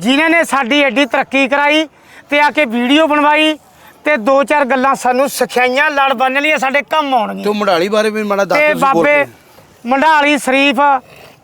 ਜਿਨ੍ਹਾਂ ਨੇ ਸਾਡੀ ਐਡੀ ਤਰੱਕੀ ਕਰਾਈ ਤੇ ਆ ਕੇ ਵੀਡੀਓ ਬਣਵਾਈ ਤੇ ਦੋ ਚਾਰ ਗੱਲਾਂ ਸਾਨੂੰ ਸਿਖਾਈਆਂ ਲੜ ਬੰਨ ਲਈਆਂ ਸਾਡੇ ਕੰਮ ਤੇ ਆਉਣਗੀਆਂ ਉਹ ਮੜਾਲੀ ਬਾਰੇ ਵੀ ਮਾੜਾ ਦੱਸ ਤੇ ਬਾਬੇ। ਮੰਡਾਲੀ ਸ਼ਰੀਫ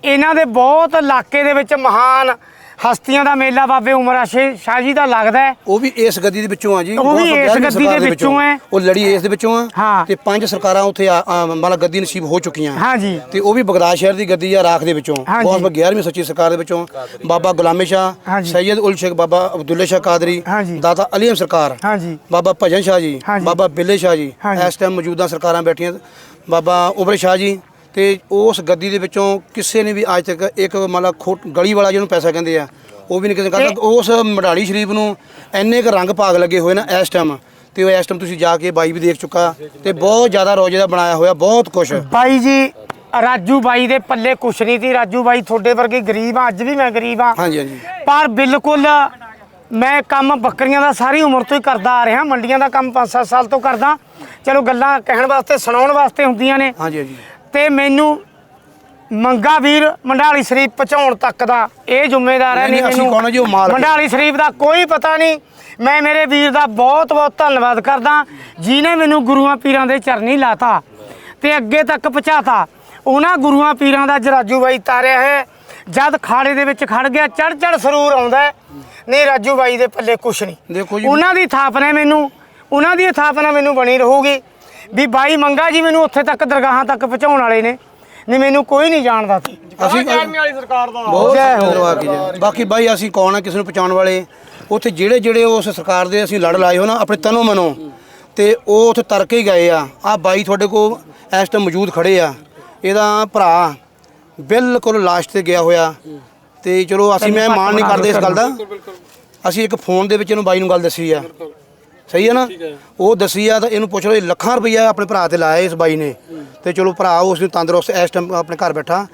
ਇਹਨਾਂ ਦੇ ਬਹੁਤ ਇਲਾਕੇ ਦੇ ਵਿੱਚ ਮਹਾਨ ਹਸਤੀਆਂ ਦਾ ਮੇਲਾ ਬਾਬੇ ਉਮਰ ਅਸ਼ੇ ਸ਼ਾਹ ਜੀ ਦਾ ਲੱਗਦਾ ਹੈ ਉਹ ਵੀ ਇਸ ਗੱਦੀ ਦੇ ਵਿੱਚੋਂ ਆ ਜੀ ਉਹ ਵੀ 211ਵੀਂ ਇਸ ਗੱਦੀ ਦੇ ਵਿੱਚੋਂ ਹੈ। ਉਹ ਲੜੀ ਇਸ ਦੇ ਵਿੱਚੋਂ ਆ ਹਾਂ। ਤੇ ਪੰਜ ਸਰਕਾਰਾਂ ਉੱਥੇ ਮਤਲਬ ਗੱਦੀ ਨਸੀਬ ਹੋ ਚੁੱਕੀਆਂ ਹਾਂਜੀ ਤੇ ਉਹ ਵੀ ਬਗਦਾਦ ਸ਼ਹਿਰ ਦੀ ਗੱਦੀ ਆ ਰਾਖ ਦੇ ਵਿੱਚੋਂ। ਬਹੁਤ 11ਵੀਂ ਸੱਚੀ ਸਰਕਾਰ ਦੇ ਵਿੱਚੋਂ ਬਾਬਾ ਗੁਲਾਮੇ ਸ਼ਾਹ। ਸੈਯਦ ਉਲ ਸ਼ੇਖ ਬਾਬਾ ਅਬਦੁੱਲਾ ਸ਼ਾਹ ਕਾਦਰੀ। ਦਾਤਾ ਅਲੀਮ ਸਰਕਾਰ ਹਾਂਜੀ ਬਾਬਾ ਭਜਨ ਸ਼ਾਹ ਜੀ। ਬਾਬਾ ਬਿੱਲੇ ਸ਼ਾਹ ਜੀ। ਇਸ ਟਾਈਮ ਮੌਜੂਦਾ ਸਰਕਾਰਾਂ ਬੈਠੀਆਂ ਬਾਬਾ ਉਬਰੇ ਸ਼ਾਹ ਜੀ ਤੇ ਉਸ ਗੱਦੀ ਦੇ ਵਿੱਚੋਂ ਕਿਸੇ ਨੇ ਵੀ ਅੱਜ ਤੱਕ ਇੱਕ ਮਤਲਬ ਖੋਟ ਗਲੀ ਵਾਲਾ ਜਿਹਨੂੰ ਪੈਸਾ ਕਹਿੰਦੇ ਆ ਉਹ ਵੀ ਨਹੀਂ ਕਿਸੇ ਕਰਦਾ ਉਸ ਮੜਾਲੀ ਸ਼ਰੀਫ ਨੂੰ ਇੰਨੇ ਕੁ ਰੰਗ ਭਾਗ ਲੱਗੇ ਹੋਏ ਨਾ ਇਸ ਟਾਈਮ ਤੇ ਉਹ ਇਸ ਟਾਈਮ ਤੁਸੀਂ ਜਾ ਕੇ ਬਾਈ ਵੀ ਦੇਖ ਚੁੱਕਾ ਤੇ ਬਹੁਤ ਜ਼ਿਆਦਾ ਰੋਜੇ ਦਾ ਬਣਾਇਆ ਹੋਇਆ ਬਹੁਤ ਕੁਛ ਬਾਈ ਜੀ ਰਾਜੂ ਬਾਈ ਦੇ ਪੱਲੇ ਕੁਛ ਨਹੀਂ ਸੀ। ਰਾਜੂ ਬਾਈ ਤੁਹਾਡੇ ਵਰਗੇ ਗਰੀਬ ਆ ਅੱਜ ਵੀ ਮੈਂ ਗਰੀਬ ਆ। ਹਾਂਜੀ ਹਾਂਜੀ। ਪਰ ਬਿਲਕੁਲ ਮੈਂ ਕੰਮ ਬੱਕਰੀਆਂ ਦਾ ਸਾਰੀ ਉਮਰ ਤੋਂ ਹੀ ਕਰਦਾ ਆ ਰਿਹਾ ਮੰਡੀਆਂ ਦਾ ਕੰਮ 5-7 ਸਾਲ ਤੋਂ ਕਰਦਾ। ਚਲੋ ਗੱਲਾਂ ਕਹਿਣ ਵਾਸਤੇ ਸੁਣਾਉਣ ਵਾਸਤੇ ਹੁੰਦੀਆਂ ਨੇ। ਹਾਂਜੀ ਹਾਂਜੀ। ਤੇ ਮੈਨੂੰ ਮੰਗਾ ਵੀਰ ਮੰਡਾਲੀ ਸ਼ਰੀਫ ਪਹੁੰਚਾਉਣ ਤੱਕ ਦਾ ਇਹ ਜ਼ਿੰਮੇਦਾਰ ਹੈ ਨਹੀਂ, ਅਸੀਂ ਕੌਣ ਜੀ, ਉਹ ਮਾਲਕ। ਮੰਡਾਲੀ ਸ਼ਰੀਫ ਦਾ ਕੋਈ ਪਤਾ ਨਹੀਂ। ਮੈਂ ਮੇਰੇ ਵੀਰ ਦਾ ਬਹੁਤ ਬਹੁਤ ਧੰਨਵਾਦ ਕਰਦਾ ਜਿਨੇ ਮੈਨੂੰ ਗੁਰੂਆਂ ਪੀਰਾਂ ਦੇ ਚਰਨੀ ਲਾਤਾ ਤੇ ਅੱਗੇ ਤੱਕ ਪਹੁੰਚਾਤਾ। ਉਹਨਾਂ ਗੁਰੂਆਂ ਪੀਰਾਂ ਦਾ ਜਰਾਜੂ ਬਾਈ ਤਾਰਿਆ ਹੈ। ਜਦ ਖਾੜੇ ਦੇ ਵਿੱਚ ਖੜ ਗਿਆ ਚੜ ਚੜ ਸਰੂਰ ਆਉਂਦਾ। ਨਹੀਂ ਰਾਜੂ ਬਾਈ ਦੇ ਪੱਲੇ ਕੁਛ ਨਹੀਂ। ਦੇਖੋ ਉਹਨਾਂ ਦੀ ਥਾਪਨਾ ਮੈਨੂੰ ਉਹਨਾਂ ਦੀ ਥਾਪਨਾ ਮੈਨੂੰ ਬਣੀ ਰਹੂਗੀ। ਵੀ ਬਾਈ ਮੰਗਾ ਜੀ ਮੈਨੂੰ ਉੱਥੇ ਤੱਕ ਦਰਗਾਹਾਂ ਤੱਕ ਪਹੁੰਚਾਉਣ ਵਾਲੇ ਨੇ। ਨਹੀਂ ਮੈਨੂੰ ਕੋਈ ਨਹੀਂ ਜਾਣਦਾ ਸੀ। ਅਸੀਂ ਵਾਲੀ ਸਰਕਾਰ ਦਾ। ਬਹੁਤ। ਧੰਨਵਾਦ ਜੀ। ਬਾਕੀ ਬਾਈ ਅਸੀਂ ਕੌਣ ਆ ਕਿਸੇ ਨੂੰ ਪਹੁੰਚਾਉਣ ਵਾਲੇ? ਉੱਥੇ ਜਿਹੜੇ ਜਿਹੜੇ ਉਸ ਸਰਕਾਰ ਦੇ ਅਸੀਂ ਲੜ ਲਾਏ ਹੋ ਨਾ ਆਪਣੇ ਤਨੋਂ ਮਨੋਂ ਤੇ ਉਹ ਉੱਥੇ ਤਰ ਕੇ ਹੀ ਗਏ ਆ। ਆ ਬਾਈ ਤੁਹਾਡੇ ਕੋਲ ਇਸ ਟਾਈਮ ਮੌਜੂਦ ਖੜੇ ਆ। ਇਹਦਾ ਭਰਾ ਬਿਲਕੁਲ ਲਾਸਟ ਤੇ ਗਿਆ ਹੋਇਆ। ਤੇ ਚਲੋ ਅਸੀਂ ਮੈਂ ਮਾਣ ਨਹੀਂ ਕਰਦੇ ਇਸ ਗੱਲ ਦਾ। ਅਸੀਂ ਇੱਕ ਫੋਨ ਦੇ ਵਿੱਚ ਇਹਨੂੰ ਬਾਈ ਨੂੰ ਗੱਲ ਦੱਸੀ ਆ। ਸਹੀ ਹੈ ਨਾ? ਉਹ ਦੱਸੀ ਆ ਤਾਂ ਇਹਨੂੰ ਪੁੱਛ ਲਓ ਇਹ ਲੱਖਾਂ ਰੁਪਈਆ ਆਪਣੇ ਭਰਾ ਤੇ ਲਾਇਆ ਇਸ ਬਾਈ ਨੇ। ਤੇ ਚਲੋ ਭਰਾ ਉਸ ਨੂੰ ਤੰਦਰੁਸਤ ਇਸ ਟਾਈਮ ਆਪਣੇ ਘਰ ਬੈਠਾ।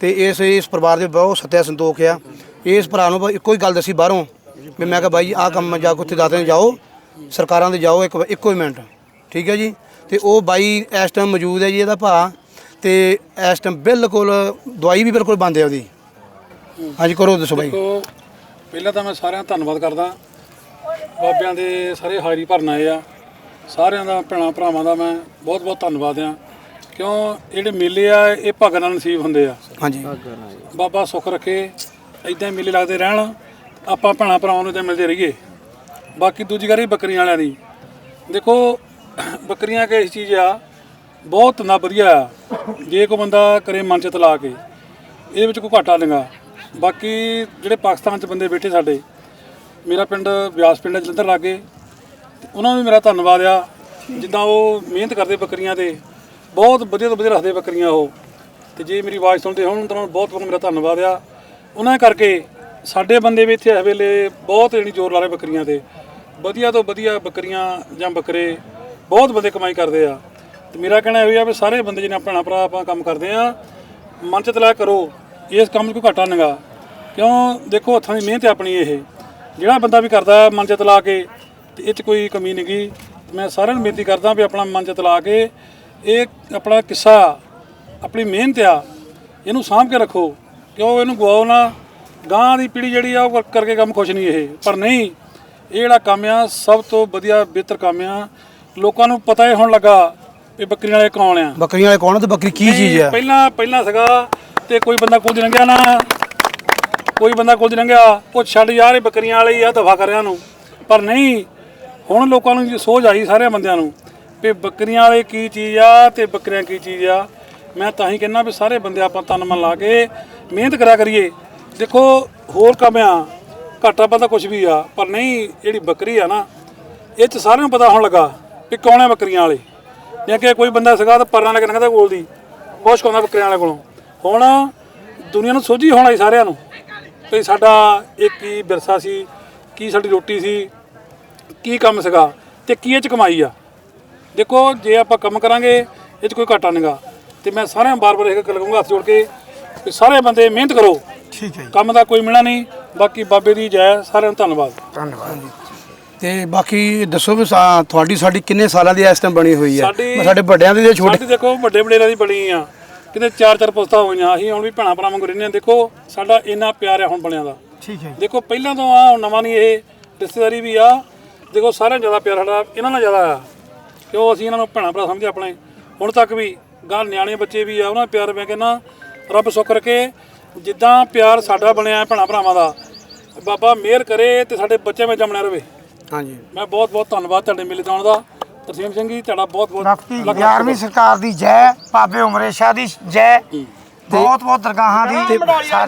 ਤੇ ਇਸ ਇਸ ਪਰਿਵਾਰ ਦੇ ਬਹੁਤ ਸੱਤਿਆ ਸੰਤੋਖ ਆ। ਇਸ ਭਰਾ ਨੂੰ ਇੱਕੋ ਹੀ ਗੱਲ ਦੱਸੀ ਬਾਹਰੋਂ ਵੀ ਮੈਂ ਕਿਹਾ ਬਾਈ ਆਹ ਕੰਮ ਜਾ ਕੇ ਉੱਥੇ ਦਾਤੇ ਜਾਓ। ਸਰਕਾਰਾਂ ਦੇ ਜਾਓ ਇੱਕ ਇੱਕੋ ਹੀ ਮਿੰਟ। ਠੀਕ ਹੈ ਜੀ? ਤੇ ਉਹ ਬਾਈ ਇਸ ਟਾਈਮ ਮੌਜੂਦ ਹੈ ਜੀ ਇਹਦਾ ਭਾ ਤੇ ਇਸ ਟਾਈਮ ਬਿਲਕੁਲ ਦਵਾਈ ਵੀ ਬਿਲਕੁਲ ਬੰਦ ਹੈ ਉਹਦੀ। ਹਾਂਜੀ ਕਰੋ ਦੱਸੋ ਬਾਈ। ਪਹਿਲਾਂ ਤਾਂ ਮੈਂ ਸਾਰਿਆਂ ਦਾ ਧੰਨਵਾਦ ਕਰਦਾ। ਬਾਬਿਆਂ ਦੇ ਸਾਰੇ ਹਾਜ਼ਰੀ ਭਰਨ ਆਏ ਆ। ਸਾਰਿਆਂ ਦਾ ਭੈਣਾਂ ਭਰਾਵਾਂ ਦਾ ਮੈਂ ਬਹੁਤ ਬਹੁਤ ਧੰਨਵਾਦ ਆ। ਕਿਉਂ ਜਿਹੜੇ ਮੇਲੇ ਆ ਇਹ ਭਗਤ ਨਾਲ ਨਸੀਬ ਹੁੰਦੇ ਆ। ਹਾਂਜੀ। ਬਾਬਾ ਸੁੱਖ ਰੱਖੇ ਇਦਾਂ ਮੇਲੇ ਲੱਗਦੇ ਰਹਿਣ ਆਪਾਂ ਭੈਣਾਂ ਭਰਾਵਾਂ ਨੂੰ ਤਾਂ ਮਿਲਦੇ ਰਹੀਏ। ਬਾਕੀ ਦੂਜੀ ਗੱਲ ਇਹ ਬੱਕਰੀਆਂ ਵਾਲਿਆਂ ਦੀ। ਦੇਖੋ ਬੱਕਰੀਆਂ ਕਿ ਇਸ ਚੀਜ਼ ਆ ਬਹੁਤ ਨਾ ਵਧੀਆ ਆ। ਜੇ ਕੋਈ ਬੰਦਾ ਕਰੇ ਮਨ ਚ ਤਲਾ ਕੇ ਇਹਦੇ ਵਿੱਚ ਕੋਈ ਘਾਟਾ ਨਹੀਂਗਾ। ਬਾਕੀ ਜਿਹੜੇ ਪਾਕਿਸਤਾਨ ਚ ਬੰਦੇ ਬੈਠੇ ਸਾਡੇ ਮੇਰਾ ਪਿੰਡ ਬਿਆਸ ਪਿੰਡ ਹੈ, ਜਲੰਧਰ ਲਾਗੇ। ਉਹਨਾਂ ਨੂੰ ਵੀ ਮੇਰਾ ਧੰਨਵਾਦ ਆ। ਜਿੱਦਾਂ ਉਹ ਮਿਹਨਤ ਕਰਦੇ ਬੱਕਰੀਆਂ ਤੇ, ਬਹੁਤ ਵਧੀਆ ਤੋਂ ਵਧੀਆ ਰੱਖਦੇ ਬੱਕਰੀਆਂ ਉਹ। ਤੇ ਜੇ ਮੇਰੀ ਆਵਾਜ਼ ਸੁਣਦੇ ਹੋਣ, ਤਾਂ ਉਹਨਾਂ ਨੂੰ ਬਹੁਤ ਬਹੁਤ ਮੇਰਾ ਧੰਨਵਾਦ ਆ। ਉਹਨਾਂ ਕਰਕੇ ਸਾਡੇ ਬੰਦੇ ਵੀ ਇੱਥੇ ਇਸ ਵੇਲੇ ਬਹੁਤ ਜਿਹੜੀ ਜ਼ੋਰ ਲਾ ਰਹੇ ਬੱਕਰੀਆਂ ਤੇ। ਵਧੀਆ ਤੋਂ ਵਧੀਆ ਬੱਕਰੀਆਂ ਜਾਂ ਬੱਕਰੇ ਬਹੁਤ ਬੰਦੇ ਕਮਾਈ ਕਰਦੇ ਆ। ਤੇ ਮੇਰਾ ਕਹਿਣਾ ਇਹ ਆ ਵੀ ਸਾਰੇ ਬੰਦੇ ਜਿਹਨੇ ਆਪਣਾ ਭਰਾ ਆਪਾਂ ਕੰਮ ਕਰਦੇ ਆ, ਮਨ ਚ ਤਲਾ ਕਰੋ, ਇਸ ਕੰਮ 'ਚ ਕੋਈ ਘਾਟਾ ਨਹੀਂਗਾ ਕਿਉਂ? ਦੇਖੋ ਹੱਥਾਂ ਦੀ ਮਿਹਨਤ ਆਪਣੀ ਇਹ। ਜਿਹੜਾ ਬੰਦਾ ਵੀ ਕਰਦਾ ਮਨ ਚ ਤਲਾ ਕੇ ਤੇ ਇਹ 'ਚ ਕੋਈ ਕਮੀ ਨਹੀਂਗੀ ਮੈਂ ਸਾਰਿਆਂ ਨੂੰ ਬੇਨਤੀ ਕਰਦਾ ਵੀ ਆਪਣਾ ਮਨ ਚ ਤਲਾ ਕੇ ਇਹ ਆਪਣਾ ਕਿੱਸਾ ਆਪਣੀ ਮਿਹਨਤ ਆ ਇਹਨੂੰ ਸਾਂਭ ਕੇ ਰੱਖੋ। ਕਿਉਂ ਇਹਨੂੰ ਗਵਾਓ ਨਾ ਗਾਂ ਦੀ ਪੀੜੀ ਜਿਹੜੀ ਆ ਉਹ ਕਰ- ਕਰਕੇ ਕੰਮ ਖੁਸ਼ ਨਹੀਂ ਇਹ। ਪਰ ਨਹੀਂ ਇਹ ਜਿਹੜਾ ਕੰਮ ਆ ਸਭ ਤੋਂ ਵਧੀਆ ਬਿਹਤਰ ਕੰਮ ਆ। ਲੋਕਾਂ ਨੂੰ ਪਤਾ ਹੀ ਹੋਣ ਲੱਗਾ ਵੀ ਬੱਕਰੀ ਵਾਲੇ ਕੌਣ ਆ। ਬੱਕਰੀਆਂ ਵਾਲੇ ਕੌਣ ਆ ਤੇ ਬੱਕਰੀ ਕੀ ਚੀਜ਼ ਆ? ਪਹਿਲਾਂ ਪਹਿਲਾਂ ਸੀਗਾ ਤੇ ਕੋਈ ਬੰਦਾ ਦੀ ਲੰਘਿਆ ਨਾ ਕੋਈ ਬੰਦਾ ਕੋਲ ਦੀ ਲੰਘਿਆ, ਉਹ ਛੱਡ ਯਾਰ ਇਹ ਬੱਕਰੀਆਂ ਵਾਲੇ ਆ ਦਫਾ ਕਰਿਆ ਨੂੰ ਪਰ ਨਹੀਂ, ਹੁਣ ਲੋਕਾਂ ਨੂੰ ਸੋਝ ਆਈ ਸਾਰੇ ਬੰਦਿਆਂ ਨੂੰ ਵੀ ਬੱਕਰੀਆਂ ਵਾਲੇ ਕੀ ਚੀਜ਼ ਆ ਤੇ ਬੱਕਰੀਆਂ ਕੀ ਚੀਜ਼ ਆ। ਮੈਂ ਤਾਂ ਹੀ ਕਹਿੰਦਾ ਵੀ ਸਾਰੇ ਬੰਦੇ ਆਪਾਂ ਤਨ ਮਨ ਲਾ ਕੇ ਮਿਹਨਤ ਕਰਿਆ ਕਰੀਏ। ਦੇਖੋ, ਹੋਰ ਕੰਮ ਆ, ਘਾਟਾ ਪਤਾ ਕੁਝ ਵੀ ਆ, ਪਰ ਨਹੀਂ, ਜਿਹੜੀ ਬੱਕਰੀ ਆ ਨਾ, ਇਹ ਚ ਸਾਰਿਆਂ ਨੂੰ ਪਤਾ ਹੋਣ ਲੱਗਾ ਵੀ ਕੌਣ ਆ ਬੱਕਰੀਆਂ ਵਾਲੇ। ਜਾਂ ਕਿ ਕੋਈ ਬੰਦਾ ਸੀਗਾ ਤਾਂ ਪਰਾਂ ਲੈ ਕੇ ਕੋਲ ਦੀ ਕੁਛ ਕਹਿੰਦਾ ਬੱਕਰੀਆਂ ਵਾਲੇ ਕੋਲੋਂ। ਹੁਣ ਦੁਨੀਆ ਨੂੰ ਸੋਝੀ ਹੋਣਾ ਹੀ ਸਾਰਿਆਂ ਨੂੰ। ਵੀ ਸਾਡਾ ਇਹ ਕੀ ਵਿਰਸਾ ਸੀ ਕੀ ਸਾਡੀ ਰੋਟੀ ਸੀ ਕੀ ਕੰਮ ਸੀਗਾ ਤੇ ਕੀ ਇਹ ਚ ਕਮਾਈ ਆ। ਦੇਖੋ ਜੇ ਆਪਾਂ ਕੰਮ ਕਰਾਂਗੇ ਇਹ ਚ ਕੋਈ ਘਾਟਾ ਨਹੀਂਗਾ ਤੇ ਮੈਂ ਸਾਰਿਆਂ ਨੂੰ ਬਾਰ-ਬਾਰ ਇਹ ਗੱਲ ਕਹੂੰਗਾ ਹੱਥ ਜੋੜ ਕੇ ਵੀ ਸਾਰੇ ਬੰਦੇ ਮਿਹਨਤ ਕਰੋ। ਠੀਕ ਹੈ ਜੀ। ਕੰਮ ਦਾ ਕੋਈ ਮਿਲਣਾ ਨਹੀਂ ਬਾਕੀ ਬਾਬੇ ਦੀ ਜੈ ਸਾਰਿਆਂ ਨੂੰ ਧੰਨਵਾਦ। ਧੰਨਵਾਦ। ਤੇ ਬਾਕੀ ਦੱਸੋ ਵੀ ਸਾ- ਤੁਹਾਡੀ ਸਾਡੀ ਕਿੰਨੇ ਸਾਲਾਂ ਦੀ ਇਸ ਟਾਈਮ ਬਣੀ ਹੋਈ ਹੈ? ਸਾਡੀ- ਸਾਡੇ ਵੱਡਿਆਂ ਦੀ ਤੇ ਛੋਟੇ ਸਾਡੀ ਦੇਖੋ ਵੱਡੇ ਵਡੇਰਾਂ ਦੀ ਬਣੀ ਆ। ਕਿਤੇ ਚਾਰ ਚਾਰ ਪੁਸਤਾਂ ਹੋਈਆਂ ਅਸੀਂ ਹੁਣ ਵੀ ਭੈਣਾਂ ਭਰਾਵਾਂ ਵਾਂਗੂ ਰਹਿੰਦੇ ਹਾਂ। ਦੇਖੋ ਸਾਡਾ ਇੰਨਾ ਪਿਆਰ ਆ ਹੁਣ ਬਣਿਆ ਦਾ। ਠੀਕ ਹੈ ਦੇਖੋ ਪਹਿਲਾਂ ਤੋਂ ਆ ਹੁਣ ਨਵਾਂ ਨਹੀਂ ਇਹ। ਰਿਸ਼ਤੇਦਾਰੀ ਵੀ ਆ। ਦੇਖੋ ਸਾਰਿਆਂ ਜ਼ਿਆਦਾ ਪਿਆਰ ਸਾਡਾ ਇਹਨਾਂ ਨਾਲ ਜ਼ਿਆਦਾ ਆ। ਕਿਉਂ? ਅਸੀਂ ਇਹਨਾਂ ਨੂੰ ਭੈਣਾਂ ਭਰਾ ਸਮਝਦੇ ਆਪਣੇ। ਹੁਣ ਤੱਕ ਵੀ ਗਾਲ ਨਿਆਣੇ ਬੱਚੇ ਵੀ ਆ ਉਹਨਾਂ ਦਾ ਪਿਆਰ ਮੈਂ ਕਹਿੰਦਾ ਰੱਬ ਸੁੱਖ ਰੱਖੇ। ਜਿੱਦਾਂ ਪਿਆਰ ਸਾਡਾ ਬਣਿਆ ਭੈਣਾਂ ਭਰਾਵਾਂ ਦਾ ਬਾਬਾ ਮਿਹਰ ਕਰੇ ਤੇ ਸਾਡੇ ਬੱਚਿਆਂ ਵਿੱਚ ਜੰਮਣਾ ਰਵੇ। ਹਾਂਜੀ। ਮੈਂ ਬਹੁਤ ਬਹੁਤ ਧੰਨਵਾਦ ਤੁਹਾਡੇ ਮੇਲੇ ਆਉਣ ਦਾ। ਤਰਸੀਮ ਸਿੰਘ ਜੀ ਤੁਹਾਡਾ ਬਹੁਤ ਬਹੁਤ ਬਾਕੀ ਲੱਖ ਲੱਖ 11ਵੀਂ ਸਰਕਾਰ ਦੀ ਜੈ ਬਾਬੇ ਉਮਰੇ ਸ਼ਾਹ ਦੀ ਜੈ ਬਹੁਤ ਬਹੁਤ ਦਰਗਾਹਾਂ ਦੀ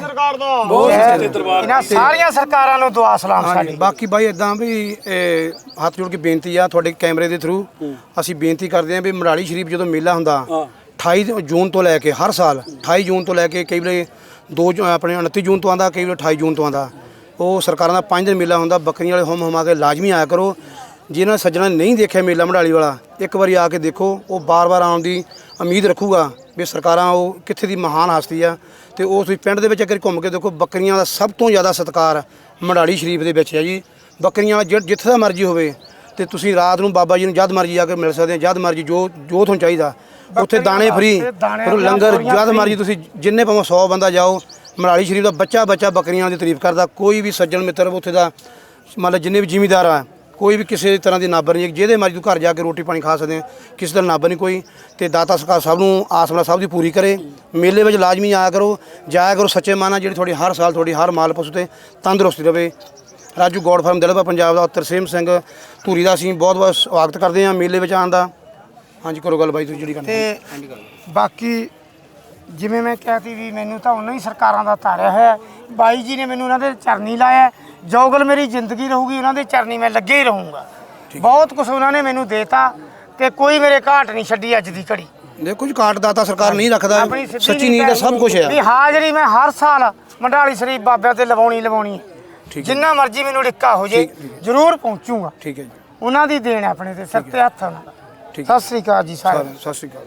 ਸਰਕਾਰ ਦਾ। ਬਹੁਤ ਸੱਚੇ ਦਰਬਾਰ ਇਹਨਾਂ ਸਾਰੀਆਂ ਸਰਕਾਰਾਂ ਨੂੰ ਦੁਆ ਸਲਾਮ ਸਾਡੀ। ਬਾਕੀ ਬਾਈ ਇਦਾਂ ਵੀ ਇਹ, ਹੱਥ ਜੋੜ ਕੇ ਬੇਨਤੀ ਆ ਤੁਹਾਡੇ ਕੈਮਰੇ ਦੇ ਥਰੂ ਅਸੀਂ ਬੇਨਤੀ ਕਰਦੇ ਹਾਂ ਵੀ ਮਰਾਲੀ ਸ਼ਰੀਫ ਜਦੋਂ ਮੇਲਾ ਹੁੰਦਾ ਹਾਂ। 28 ਜੂਨ ਤੋਂ ਲੈ ਕੇ ਹਰ ਸਾਲ 28 ਜੂਨ ਤੋਂ ਲੈ ਕੇ ਕਈ ਵੇਲੇ 2 ਆਪਣੇ 29 ਜੂਨ ਤੋਂ ਆਂਦਾ ਕਈ ਵੇਲੇ 28 ਜੂਨ ਤੋਂ ਆਂਦਾ ਉਹ ਸਰਕਾਰਾਂ ਦਾ 5 ਦਿਨ ਮੇਲਾ ਹੁੰਦਾ ਬੱਕਰੀਆਂ ਵਾਲੇ ਹੁਮ ਹੁਮਾ ਕੇ ਲਾਜ਼ਮੀ ਆਇਆ ਕਰੋ। ਜਿਨ੍ਹਾਂ ਸੱਜਣਾ ਨੇ ਨਹੀਂ ਦੇਖਿਆ ਮੇਲਾ ਮੜਾਲੀ ਵਾਲਾ ਇੱਕ ਵਾਰੀ ਆ ਕੇ ਦੇਖੋ ਉਹ ਬਾਰ-ਬਾਰ ਆਉਣ ਦੀ ਉਮੀਦ ਰੱਖੂਗਾ ਵੀ ਸਰਕਾਰਾਂ ਉਹ ਕਿੱਥੇ ਦੀ ਮਹਾਨ ਹਸਤੀ ਆ ਤੇ ਉਹ ਤੁਸੀਂ ਪਿੰਡ ਦੇ ਵਿੱਚ ਅਗਰ ਘੁੰਮ ਕੇ ਦੇਖੋ ਬੱਕਰੀਆਂ ਦਾ ਸਭ ਤੋਂ ਜ਼ਿਆਦਾ ਸਤਿਕਾਰ ਮੜਾਲੀ ਸ਼ਰੀਫ ਦੇ ਵਿੱਚ ਹੈ ਜੀ ਬੱਕਰੀਆਂ ਜਿੱਥੇ ਦਾ ਮਰਜ਼ੀ ਹੋਵੇ ਤੇ ਤੁਸੀਂ ਰਾਤ ਨੂੰ ਬਾਬਾ ਜੀ ਨੂੰ ਜਦ ਮਰਜ਼ੀ ਆ ਕੇ ਮਿਲ ਸਕਦੇ ਆ ਜਦ ਮਰਜ਼ੀ ਜੋ ਜੋ ਤੁਹਾਨੂੰ ਚਾਹੀਦਾ ਉੱਥੇ ਦਾਣੇ ਫਰੀ ਲੰਗਰ ਜਦ। ਮਰਜ਼ੀ ਤੁਸੀਂ ਜਿੰਨੇ ਭਾਵੇਂ 100 ਬੰਦਾ ਜਾਓ ਮਰਾਲੀ ਸ਼ਰੀਫ ਦਾ ਬੱਚਾ ਬੱਚਾ ਬੱਕਰੀਆਂ ਦੀ ਤਾਰੀਫ ਕਰਦਾ ਕੋਈ ਵੀ ਸੱਜਣ ਮਿੱਤਰ ਉੱਥੇ ਦਾ ਮੰਨ ਲਓ ਜਿੰਨੇ ਵੀ ਜ਼ਿਮੀਦਾਰ ਆ ਕੋਈ ਵੀ ਕਿਸੇ ਤਰ੍ਹਾਂ ਦੀ ਨਾਬਰ ਨਹੀਂ ਜਿਹਦੇ ਮਰਜ਼ੀ ਤੂੰ ਘਰ ਜਾ ਕੇ ਰੋਟੀ ਪਾਣੀ ਖਾ ਸਕਦੇ ਆ ਕਿਸੇ ਦਾ ਨਾਬਰ ਨਹੀਂ ਕੋਈ। ਤੇ ਦਾਤਾ ਸਰਕਾਰ ਸਭ ਨੂੰ ਆਸਮਲਾ ਸਭ ਦੀ ਪੂਰੀ ਕਰੇ। ਮੇਲੇ ਵਿੱਚ ਲਾਜ਼ਮੀ ਆਇਆ ਕਰੋ। ਜਾਇਆ ਕਰੋ ਸੱਚੇ ਮਨ ਨਾਲ ਜਿਹੜੀ ਤੁਹਾਡੀ ਹਰ ਸਾਲ ਤੁਹਾਡੀ ਹਰ ਮਾਲ ਪਸ਼ੂ ਤੇ ਤੰਦਰੁਸਤੀ ਰਵੇ। ਰਾਜੂ ਗੌਡ ਫਾਰਮ ਦਿਲਬਾ ਪੰਜਾਬ ਦਾ ਤਰਸੇਮ ਸਿੰਘ। ਧੂਰੀ ਦਾ ਅਸੀਂ ਬਹੁਤ ਬਹੁਤ ਸਵਾਗਤ ਕਰਦੇ ਹਾਂ ਮੇਲੇ ਵਿੱਚ ਆਉਣ ਦਾ। ਹਾਂਜੀ, ਕਰੋ ਗੱਲ ਬਾਈ, ਤੁਸੀਂ ਜਿਹੜੀ ਕਰਨੀ ਤੇ ਬਾਕੀ ਜਿਵੇਂ ਮੈਂ ਕਿਹਾ ਸੀ ਵੀ ਮੈਨੂੰ ਤਾਂ ਉਹਨਾਂ ਹੀ ਸਰਕਾਰਾਂ ਦਾ ਤਾਰਿਆ ਹੋਇਆ। ਹੈ। ਬਾਈ ਜੀ ਨੇ ਮੈਨੂੰ ਉਹਨਾਂ ਦੇ ਚਰਨੀ ਲਾਇਆ। ਜੋਗਲ ਮੇਰੀ ਜ਼ਿੰਦਗੀ ਰਹੂਗੀ ਉਹਨਾਂ ਦੇ ਚਰਨੀ ਮੈਂ ਲੱਗੇ ਹੀ ਰਹੂੰਗਾ। ਬਹੁਤ ਕੁਝ ਉਹਨਾਂ ਨੇ ਮੈਨੂੰ ਦੇਤਾ ਤੇ ਕੋਈ ਮੇਰੇ ਘਾਟ ਨਹੀਂ ਛੱਡੀ ਅੱਜ ਦੀ ਘੜੀ। ਦੇਖੋ ਕੁਝ ਕਾਟ ਦਾਤਾ ਸਰਕਾਰ ਨਹੀਂ ਰੱਖਦਾ। ਸੱਚੀ ਨੀਂਦ ਦਾ ਸਭ ਕੁਝ ਵੀ ਹੈ ਹਾਜ਼ਰੀ ਮੈਂ ਹਰ ਸਾਲ ਮੰਡਾਲੀ ਸ਼ਰੀਫ ਬਾਬਿਆਂ ਤੇ ਲਵਾਉਣੀ ਲਵਾਉਣੀ ਹੈ। ਜਿੰਨਾ ਮਰਜ਼ੀ ਮੈਨੂੰ ਡਿੱਕਾ ਹੋ ਜੇ ਜ਼ਰੂਰ ਪਹੁੰਚੂਗਾ। ਠੀਕ ਹੈ ਜੀ। ਉਹਨਾਂ ਦੀ ਦੇਣ ਆਪਣੇ ਤੇ ਸਿਰ ਤੇ ਹੱਥ ਠੀਕ। ਸਤਿ ਸ੍ਰੀ ਅਕਾਲ ਜੀ ਸਾਰਿਆਂ ਨੂੰ ਸਤਿ ਸ਼੍ਰੀ ਅਕਾਲ।